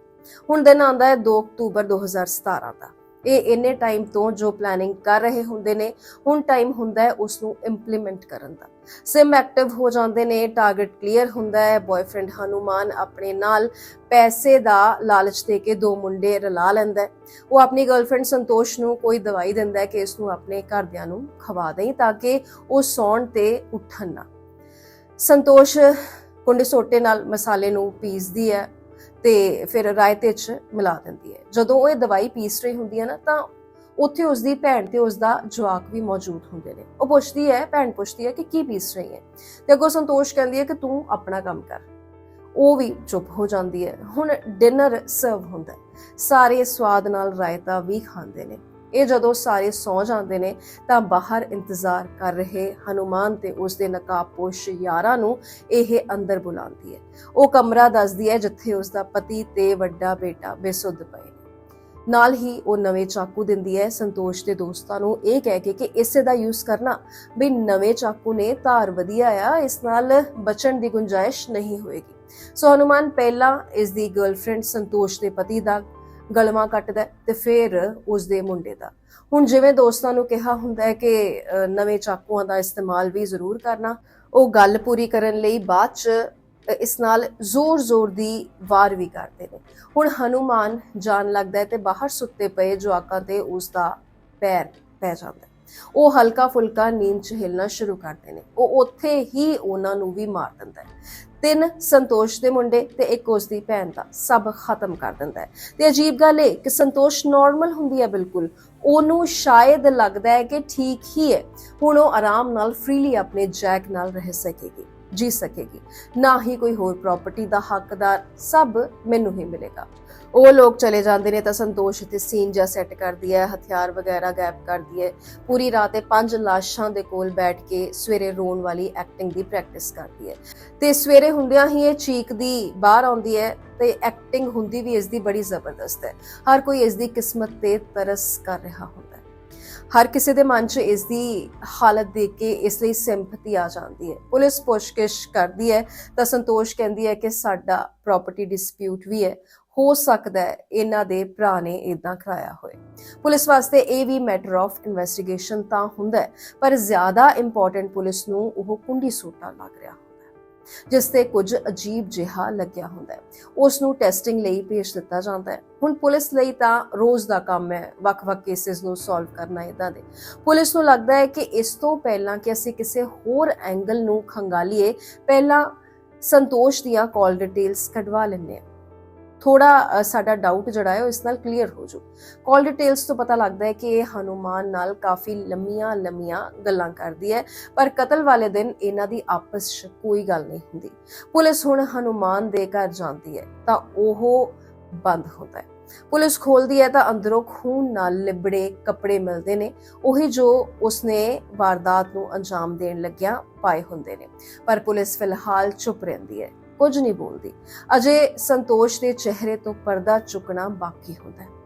ਹੁਣ ਦਿਨ ਆਉਂਦਾ ਹੈ 2 ਅਕਤੂਬਰ 2017 ਦਾ। ਇਹ ਇੰਨੇ ਟਾਈਮ ਤੋਂ ਜੋ ਪਲੈਨਿੰਗ ਕਰ ਰਹੇ ਹੁੰਦੇ ਨੇ, ਹੁਣ ਟਾਈਮ ਹੁੰਦਾ ਹੈ ਉਸ ਨੂੰ ਇੰਪਲੀਮੈਂਟ ਕਰਨ ਦਾ। ਸਿਮ ਐਕਟਿਵ ਹੋ ਜਾਂਦੇ ਨੇ ਟਾਰਗੇਟ ਕਲੀਅਰ ਹੁੰਦਾ ਹੈ ਬॉयਫ੍ਰੈਂਡ ਹਨੂਮਾਨ ਆਪਣੇ ਨਾਲ ਪੈਸੇ ਦਾ ਲਾਲਚ ਦੇ ਕੇ ਦੋ ਮੁੰਡੇ ਰਲਾ ਲੈਂਦਾ ਹੈ। ਉਹ ਆਪਣੀ ਗਰਲਫ੍ਰੈਂਡ ਸੰਤੋਸ਼ ਨੂੰ ਕੋਈ ਦਵਾਈ ਦਿੰਦਾ ਹੈ ਕਿ ਇਸ ਨੂੰ ਆਪਣੇ ਘਰਦਿਆਂ ਨੂੰ ਖਵਾ ਦੇਈ ਤਾਂ ਕਿ ਉਹ ਸੌਣ ਤੇ ਉੱਠਣ ਨਾ। ਸੰਤੋਸ਼ ਕੁੰਡੇ ਸੋਟੇ ਨਾਲ ਮਸਾਲੇ ਨੂੰ ਪੀਸਦੀ ਹੈ। ਤੇ ਫਿਰ ਰਾਇਤੇ 'ਚ ਮਿਲਾ ਦਿੰਦੀ ਹੈ। ਜਦੋਂ ਉਹ ਇਹ ਦਵਾਈ ਪੀਸ ਰਹੀ ਹੁੰਦੀ ਹੈ ਨਾ, ਤਾਂ ਉੱਥੇ ਉਸ ਦੀ ਭੈਣ ਤੇ ਉਸ ਦਾ ਜਵਾਕ ਵੀ ਮੌਜੂਦ ਹੁੰਦੇ ਨੇ। ਉਹ ਪੁੱਛਦੀ ਹੈ, ਭੈਣ ਪੁੱਛਦੀ ਹੈ ਕਿ ਕੀ ਪੀਸ ਰਹੀ ਹੈ? ਤੇ ਅੱਗੋਂ ਸੰਤੋਸ਼ ਕਹਿੰਦੀ ਹੈ ਕਿ ਤੂੰ ਆਪਣਾ ਕੰਮ ਕਰ। ਉਹ ਵੀ ਚੁੱਪ ਹੋ ਜਾਂਦੀ ਹੈ। ਹੁਣ ਡਿਨਰ ਸਰਵ ਹੁੰਦਾ ਹੈ। ਸਾਰੇ ਸਵਾਦ ਨਾਲ ਰਾਇਤਾ ਵੀ ਖਾਂਦੇ ਨੇ। ਇਹ ਜਦੋਂ ਸਾਰੇ ਸੌ ਜਾਂਦੇ ਨੇ ਤਾਂ ਬਾਹਰ ਇੰਤਜ਼ਾਰ ਕਰ ਰਹੇ ਹਨੂਮਾਨ ਤੇ ਉਸ ਦੇ ਨਕਾਬਪੋਸ਼ ਯਾਰਾਂ ਨੂੰ ਇਹ ਅੰਦਰ ਬੁਲਾਉਂਦੀ ਹੈ। ਉਹ ਕਮਰਾ ਦੱਸਦੀ ਹੈ ਜਿੱਥੇ ਉਸ ਦਾ ਪਤੀ ਤੇ ਵੱਡਾ ਬੇਟਾ ਬੇਸੁੱਧ ਪਏ ਨਾਲ ਹੀ ਉਹ ਨਵੇਂ ਚਾਕੂ ਦਿੰਦੀ ਹੈ। ਸੰਤੋਸ਼ ਦੇ ਦੋਸਤਾਂ ਨੂੰ ਇਹ ਕਹਿ ਕੇ ਕਿ ਇਸੇ ਦਾ ਯੂਜ਼ ਕਰਨਾ ਵੀ ਨਵੇਂ ਚਾਕੂ ਨੇ ਧਾਰ ਵਧੀਆ ਆ, ਇਸ ਨਾਲ ਬਚਣ ਦੀ ਗੁੰਜਾਇਸ਼ ਨਹੀਂ ਹੋਏਗੀ। ਸੋ ਹਨੂਮਾਨ ਪਹਿਲਾਂ ਇਸ ਦੀ ਗਰਲਫ੍ਰੈਂਡ ਸੰਤੋਸ਼ ਦੇ ਪਤੀ ਦਾ ਗਲਵਾ ਕੱਟਦਾ ਤੇ ਫਿਰ ਉਸ ਦੇ ਮੁੰਡੇ ਦਾ। ਹੁਣ ਜਿਵੇਂ ਦੋਸਤਾਂ ਨੂੰ ਕਿਹਾ ਹੁੰਦਾ ਹੈ ਕਿ ਨਵੇਂ ਚਾਕੂਆਂ ਦਾ ਇਸਤੇਮਾਲ ਵੀ ਜ਼ਰੂਰ ਕਰਨਾ, ਉਹ ਗੱਲ ਪੂਰੀ ਕਰਨ ਲਈ ਬਾਅਦ ਚ ਇਸ ਨਾਲ ਜ਼ੋਰ-ਜ਼ੋਰ ਦੀ ਵਾਰ ਵੀ ਕਰਦੇ ਨੇ। ਹੁਣ ਹਨੂਮਾਨ ਜਾਣ ਲੱਗਦਾ ਹੈ ਤੇ ਬਾਹਰ ਸੁੱਤੇ ਪਏ ਜਵਾਕਾਂ ਤੇ ਉਸ ਦਾ ਪੈਰ ਪੈ ਜਾਂਦਾ ਉਹ ਹਲਕਾ ਫੁਲਕਾ ਨੀਂਦ ਚ ਹਿਲਣਾ ਸ਼ੁਰੂ ਕਰਦੇ ਨੇ। ਉਹ ਉੱਥੇ ਹੀ ਉਹਨਾਂ ਨੂੰ ਵੀ ਮਾਰ ਦਿੰਦਾ ਹੈ। ਤਿੰਨ ਸੰਤੋਸ਼ ਦੇ ਮੁੰਡੇ ਤੇ ਇੱਕ ਉਸ ਦੀ ਭੈਣ ਦਾ ਸਭ ਖਤਮ ਕਰ ਦਿੰਦਾ ਹੈ। ਤੇ ਅਜੀਬ ਗੱਲ ਇਹ ਕਿ ਸੰਤੋਸ਼ ਨਾਰਮਲ ਹੁੰਦੀ ਹੈ ਬਿਲਕੁਲ। ਉਹਨੂੰ ਸ਼ਾਇਦ ਲੱਗਦਾ ਹੈ ਕਿ ਠੀਕ ਹੀ ਹੈ। ਹੁਣ ਉਹ ਆਰਾਮ ਨਾਲ ਫ੍ਰੀਲੀ ਆਪਣੇ ਜੈਕ ਨਾਲ ਰਹਿ ਸਕੇਗੀ, ਜੀ ਸਕੇਗੀ। ਨਾ ਹੀ ਕੋਈ ਹੋਰ ਪ੍ਰਾਪਰਟੀ ਦਾ ਹੱਕਦਾਰ ਸਭ ਮੈਨੂੰ ਹੀ ਮਿਲੇਗਾ। ਉਹ ਲੋਕ ਚਲੇ ਜਾਂਦੇ ਨੇ ਤਾਂ ਸੰਤੋਸ਼ ਇੱਥੇ ਸੀਨ ਜਾਂ ਸੈੱਟ ਕਰਦੀ ਹੈ, ਹਥਿਆਰ ਵਗੈਰਾ ਗਾਇਬ ਕਰਦੀ ਹੈ। ਪੂਰੀ ਰਾਤ ਇਹ ਪੰਜ ਲਾਸ਼ਾਂ ਦੇ ਕੋਲ ਬੈਠ ਕੇ ਸਵੇਰੇ ਰੋਣ ਵਾਲੀ ਐਕਟਿੰਗ ਦੀ ਪ੍ਰੈਕਟਿਸ ਕਰਦੀ ਹੈ। ਤੇ ਸਵੇਰੇ ਹੁੰਦਿਆਂ ਹੀ ਇਹ ਚੀਕਦੀ ਬਾਹਰ ਆਉਂਦੀ ਹੈ ਤੇ ਐਕਟਿੰਗ ਹੁੰਦੀ ਵੀ ਇਸ ਦੀ ਬੜੀ ਜ਼ਬਰਦਸਤ ਹੈ। ਹਰ ਕੋਈ ਇਸ ਦੀ ਕਿਸਮਤ ਤੇ ਤਰਸ ਕਰ ਰਿਹਾ ਹੁੰਦਾ ਹੈ। ਹਰ ਕਿਸੇ ਦੇ ਮਨ 'ਚ ਇਸ ਦੀ ਹਾਲਤ ਦੇਖ ਕੇ ਇਸ ਲਈ ਸਿੰਪਥੀ ਆ ਜਾਂਦੀ ਹੈ। ਪੁਲਿਸ ਪੁੱਛਗਿੱਛ ਕਰਦੀ ਹੈ ਤਾਂ ਸੰਤੋਸ਼ ਕਹਿੰਦੀ ਹੈ ਕਿ ਸਾਡਾ ਪ੍ਰਾਪਰਟੀ ਡਿਸਪਿਊਟ ਵੀ ਹੈ। ਹੋ ਸਕਦਾ ਹੈ ਇਹਨਾਂ ਦੇ ਭਰਾ ਨੇ ਇਦਾਂ ਕਰਾਇਆ ਹੋਵੇ ਪੁਲਿਸ ਵਾਸਤੇ ਇਹ ਵੀ ਮੈਟਰ ਆਫ ਇਨਵੈਸਟੀਗੇਸ਼ਨ ਤਾਂ ਹੁੰਦਾ ਹੈ, ਪਰ ਜ਼ਿਆਦਾ ਇੰਪੋਰਟੈਂਟ ਪੁਲਿਸ ਨੂੰ ਉਹ ਕੁੰਡੀ ਸੋਟਾ ਲੱਗ ਰਿਹਾ ਹੁੰਦਾ ਜਿਸ ਤੇ ਕੁਝ ਅਜੀਬ ਜਿਹਾ ਲੱਗਿਆ ਹੁੰਦਾ ਹੈ। ਉਸ ਨੂੰ ਟੈਸਟਿੰਗ ਲਈ ਭੇਜ ਦਿੱਤਾ ਜਾਂਦਾ ਹੈ। ਹੁਣ ਪੁਲਿਸ ਲਈ ਤਾਂ ਰੋਜ਼ ਦਾ ਕੰਮ ਹੈ, ਵੱਖ-ਵੱਖ ਕੇਸਿਸ ਨੂੰ ਸੋਲਵ ਕਰਨਾ ਇਦਾਂ ਦੇ। ਪੁਲਿਸ ਨੂੰ ਲੱਗਦਾ ਹੈ ਕਿ ਇਸ ਤੋਂ ਪਹਿਲਾਂ ਕਿ ਅਸੀਂ ਕਿਸੇ ਹੋਰ ਐਂਗਲ ਨੂੰ ਖੰਗਾਲੀਏ, ਪਹਿਲਾਂ ਸੰਤੋਸ਼ ਦੀਆਂ ਕਾਲ ਡਿਟੇਲਸ ਕਢਵਾ ਲੈਂਦੇ ਹਾਂ। ਥੋੜਾ ਸਾਡਾ ਡਾਊਟ ਜਿਹੜਾ ਹੈ ਉਹ ਇਸ ਨਾਲ ਕਲੀਅਰ ਹੋ ਜੂ ਕਾਲ ਡਿਟੇਲਸ ਤੋਂ ਪਤਾ ਲੱਗਦਾ ਹੈ ਕਿ ਇਹ ਹਨੂਮਾਨ ਨਾਲ ਕਾਫੀ ਲੰਮੀਆਂ ਲੰਮੀਆਂ ਗੱਲਾਂ ਕਰਦੀ ਹੈ, ਪਰ ਕਤਲ ਵਾਲੇ ਦਿਨ ਇਹਨਾਂ ਦੀ ਆਪਸ 'ਚ ਕੋਈ ਗੱਲ ਨਹੀਂ ਹੁੰਦੀ। ਪੁਲਿਸ ਹੁਣ ਹਨੂਮਾਨ ਦੇ ਘਰ ਜਾਂਦੀ ਹੈ, ਤਾਂ ਉਹ ਬੰਦ ਹੁੰਦਾ ਹੈ। ਪੁਲਿਸ ਖੋਲਦੀ ਹੈ ਤਾਂ ਅੰਦਰੋਂ ਖੂਨ ਨਾਲ ਲਿਬੜੇ ਕੱਪੜੇ ਮਿਲਦੇ ਨੇ, ਉਹੀ ਜੋ ਉਸਨੇ ਵਾਰਦਾਤ ਨੂੰ ਅੰਜਾਮ ਦੇਣ ਲੱਗਿਆ ਪਾਏ ਹੁੰਦੇ ਨੇ। ਪਰ ਪੁਲਿਸ ਫਿਲਹਾਲ ਚੁੱਪ ਰਹਿੰਦੀ ਹੈ। ਕੁਝ ਨਹੀਂ ਬੋਲਦੀ। ਅਜੇ ਸੰਤੋਸ਼ ਦੇ ਚਿਹਰੇ ਤੋਂ ਪਰਦਾ ਚੁੱਕਣਾ ਬਾਕੀ ਹੁੰਦਾ ਹੈ।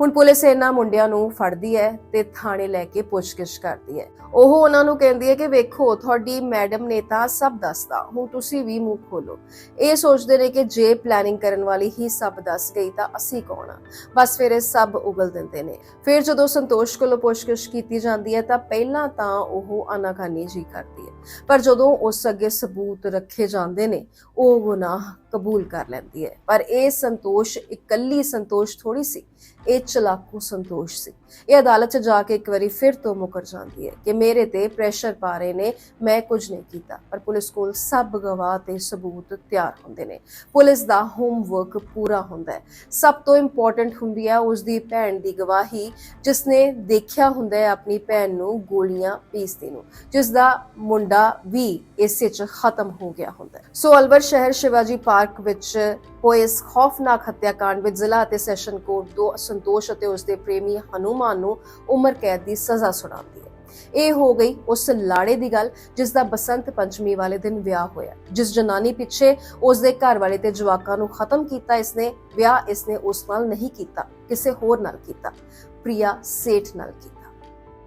ਹੁਣ ਪੁਲਿਸ ਇਹਨਾਂ ਮੁੰਡਿਆਂ ਨੂੰ ਫੜਦੀ ਹੈ ਤੇ ਥਾਣੇ ਲੈ ਕੇ ਪੁੱਛਗਿੱਛ ਕਰਦੀ ਹੈ। ਉਹ ਉਹਨਾਂ ਨੂੰ ਕਹਿੰਦੀ ਹੈ ਕਿ ਵੇਖੋ, ਤੁਹਾਡੀ ਮੈਡਮ ਨੇ ਤਾਂ ਸਭ ਦੱਸਦਾ ਹੁਣ ਤੁਸੀਂ ਵੀ ਮੂੰਹ ਖੋਲੋ। ਇਹ ਸੋਚਦੇ ਨੇ ਕਿ ਜੇ ਪਲੈਨਿੰਗ ਕਰਨ ਵਾਲੀ ਹੀ ਸਭ ਦੱਸ ਗਈ ਤਾਂ ਅਸੀਂ ਕੌਣ ਆ? ਬਸ ਫਿਰ ਇਹ ਸਭ ਉਗਲ ਦਿੰਦੇ ਨੇ। ਫਿਰ ਜਦੋਂ ਸੰਤੋਸ਼ ਕੋਲੋਂ ਪੁੱਛਗਿੱਛ ਕੀਤੀ ਜਾਂਦੀ ਹੈ ਤਾਂ ਪਹਿਲਾਂ ਤਾਂ ਉਹ ਅਨਾਖਾਨੀ ਜੀ ਕਰਦੀ ਹੈ। ਪਰ ਜਦੋਂ ਉਸ ਅੱਗੇ ਸਬੂਤ ਰੱਖੇ ਜਾਂਦੇ ਨੇ, ਉਹ ਗੁਨਾਹ ਕਬੂਲ ਕਰ ਲੈਂਦੀ ਹੈ। ਪਰ ਇਹ ਸੰਤੋਸ਼, ਇਕੱਲੀ ਸੰਤੋਸ਼ ਥੋੜੀ ਸੀ। ਇਹ ਚਲਾਕੂ ਸੰਤੋਸ਼ ਸੀ। ਇਹ ਅਦਾਲਤ 'ਚ ਜਾ ਕੇ ਇੱਕ ਵਾਰੀ ਫਿਰ ਤੋਂ ਮੁਕਰ ਜਾਂਦੀ ਹੈ ਕਿ ਮੇਰੇ ਤੇ ਪ੍ਰੈਸ਼ਰ ਪਾ ਰਹੇ ਨੇ, ਮੈਂ ਕੁਝ ਨਹੀਂ ਕੀਤਾ। ਪਰ ਪੁਲਿਸ ਕੋਲ ਸਭ ਗਵਾਹ ਤੇ ਸਬੂਤ ਤਿਆਰ ਹੁੰਦੇ ਨੇ। ਪੁਲਿਸ ਦਾ ਹੋਮਵਰਕ ਪੂਰਾ ਹੁੰਦਾ ਹੈ। ਸਭ ਤੋਂ ਇੰਪੋਰਟੈਂਟ ਹੁੰਦੀ ਹੈ ਉਸ ਦੀ ਭੈਣ ਦੀ ਗਵਾਹੀ, ਜਿਸ ਨੇ ਦੇਖਿਆ ਹੁੰਦਾ ਹੈ ਆਪਣੀ ਭੈਣ ਨੂੰ ਗੋਲੀਆਂ ਪੀਸਦੀ ਨੂੰ, ਜਿਸ ਦਾ ਮੁੰਡਾ ਵੀ ਇਸੇ 'ਚ ਖਤਮ ਹੋ ਗਿਆ ਹੁੰਦਾ ਸੋ ਅਲਵਰ ਸ਼ਹਿਰ ਸ਼ਿਵਾਜੀ ਪਾਰਕ ਵਿੱਚ ਹੋਏ ਇਸ ਖੌਫਨਾਕ ਹੱਤਿਆਕਾਂਡ ਵਿੱਚ ਜ਼ਿਲ੍ਹਾ ਅਤੇ ਸੈਸ਼ਨ ਕੋਰਟ ਦੋ ਸੰਤੋਸ਼ ਅਤੇ ਉਸ ਦੇ ਪ੍ਰੇਮੀ ਹਨੂਮਾਨ ਨੂੰ ਉਮਰ ਕੈਦ ਦੀ ਸਜ਼ਾ ਸੁਣਾਉਂਦੀ ਹੈ। ਇਹ ਹੋ ਗਈ ਉਸ ਲਾੜੇ ਦੀ ਗੱਲ ਜਿਸ ਦਾ ਬਸੰਤ ਪੰਚਮੀ ਵਾਲੇ ਦਿਨ ਵਿਆਹ ਹੋਇਆ। ਜਿਸ ਜਨਾਨੀ ਪਿੱਛੇ ਉਸ ਦੇ ਘਰ ਵਾਲੇ ਤੇ ਜਵਾਕਾਂ ਨੂੰ ਖਤਮ ਕੀਤਾ ਇਸਨੇ, ਵਿਆਹ ਇਸਨੇ ਉਸ ਨਾਲ ਨਹੀਂ ਕੀਤਾ, ਕਿਸੇ ਹੋਰ ਨਾਲ ਕੀਤਾ। ਪ੍ਰਿਆ ਸੇਠ ਨਾਲ ਕੀਤਾ।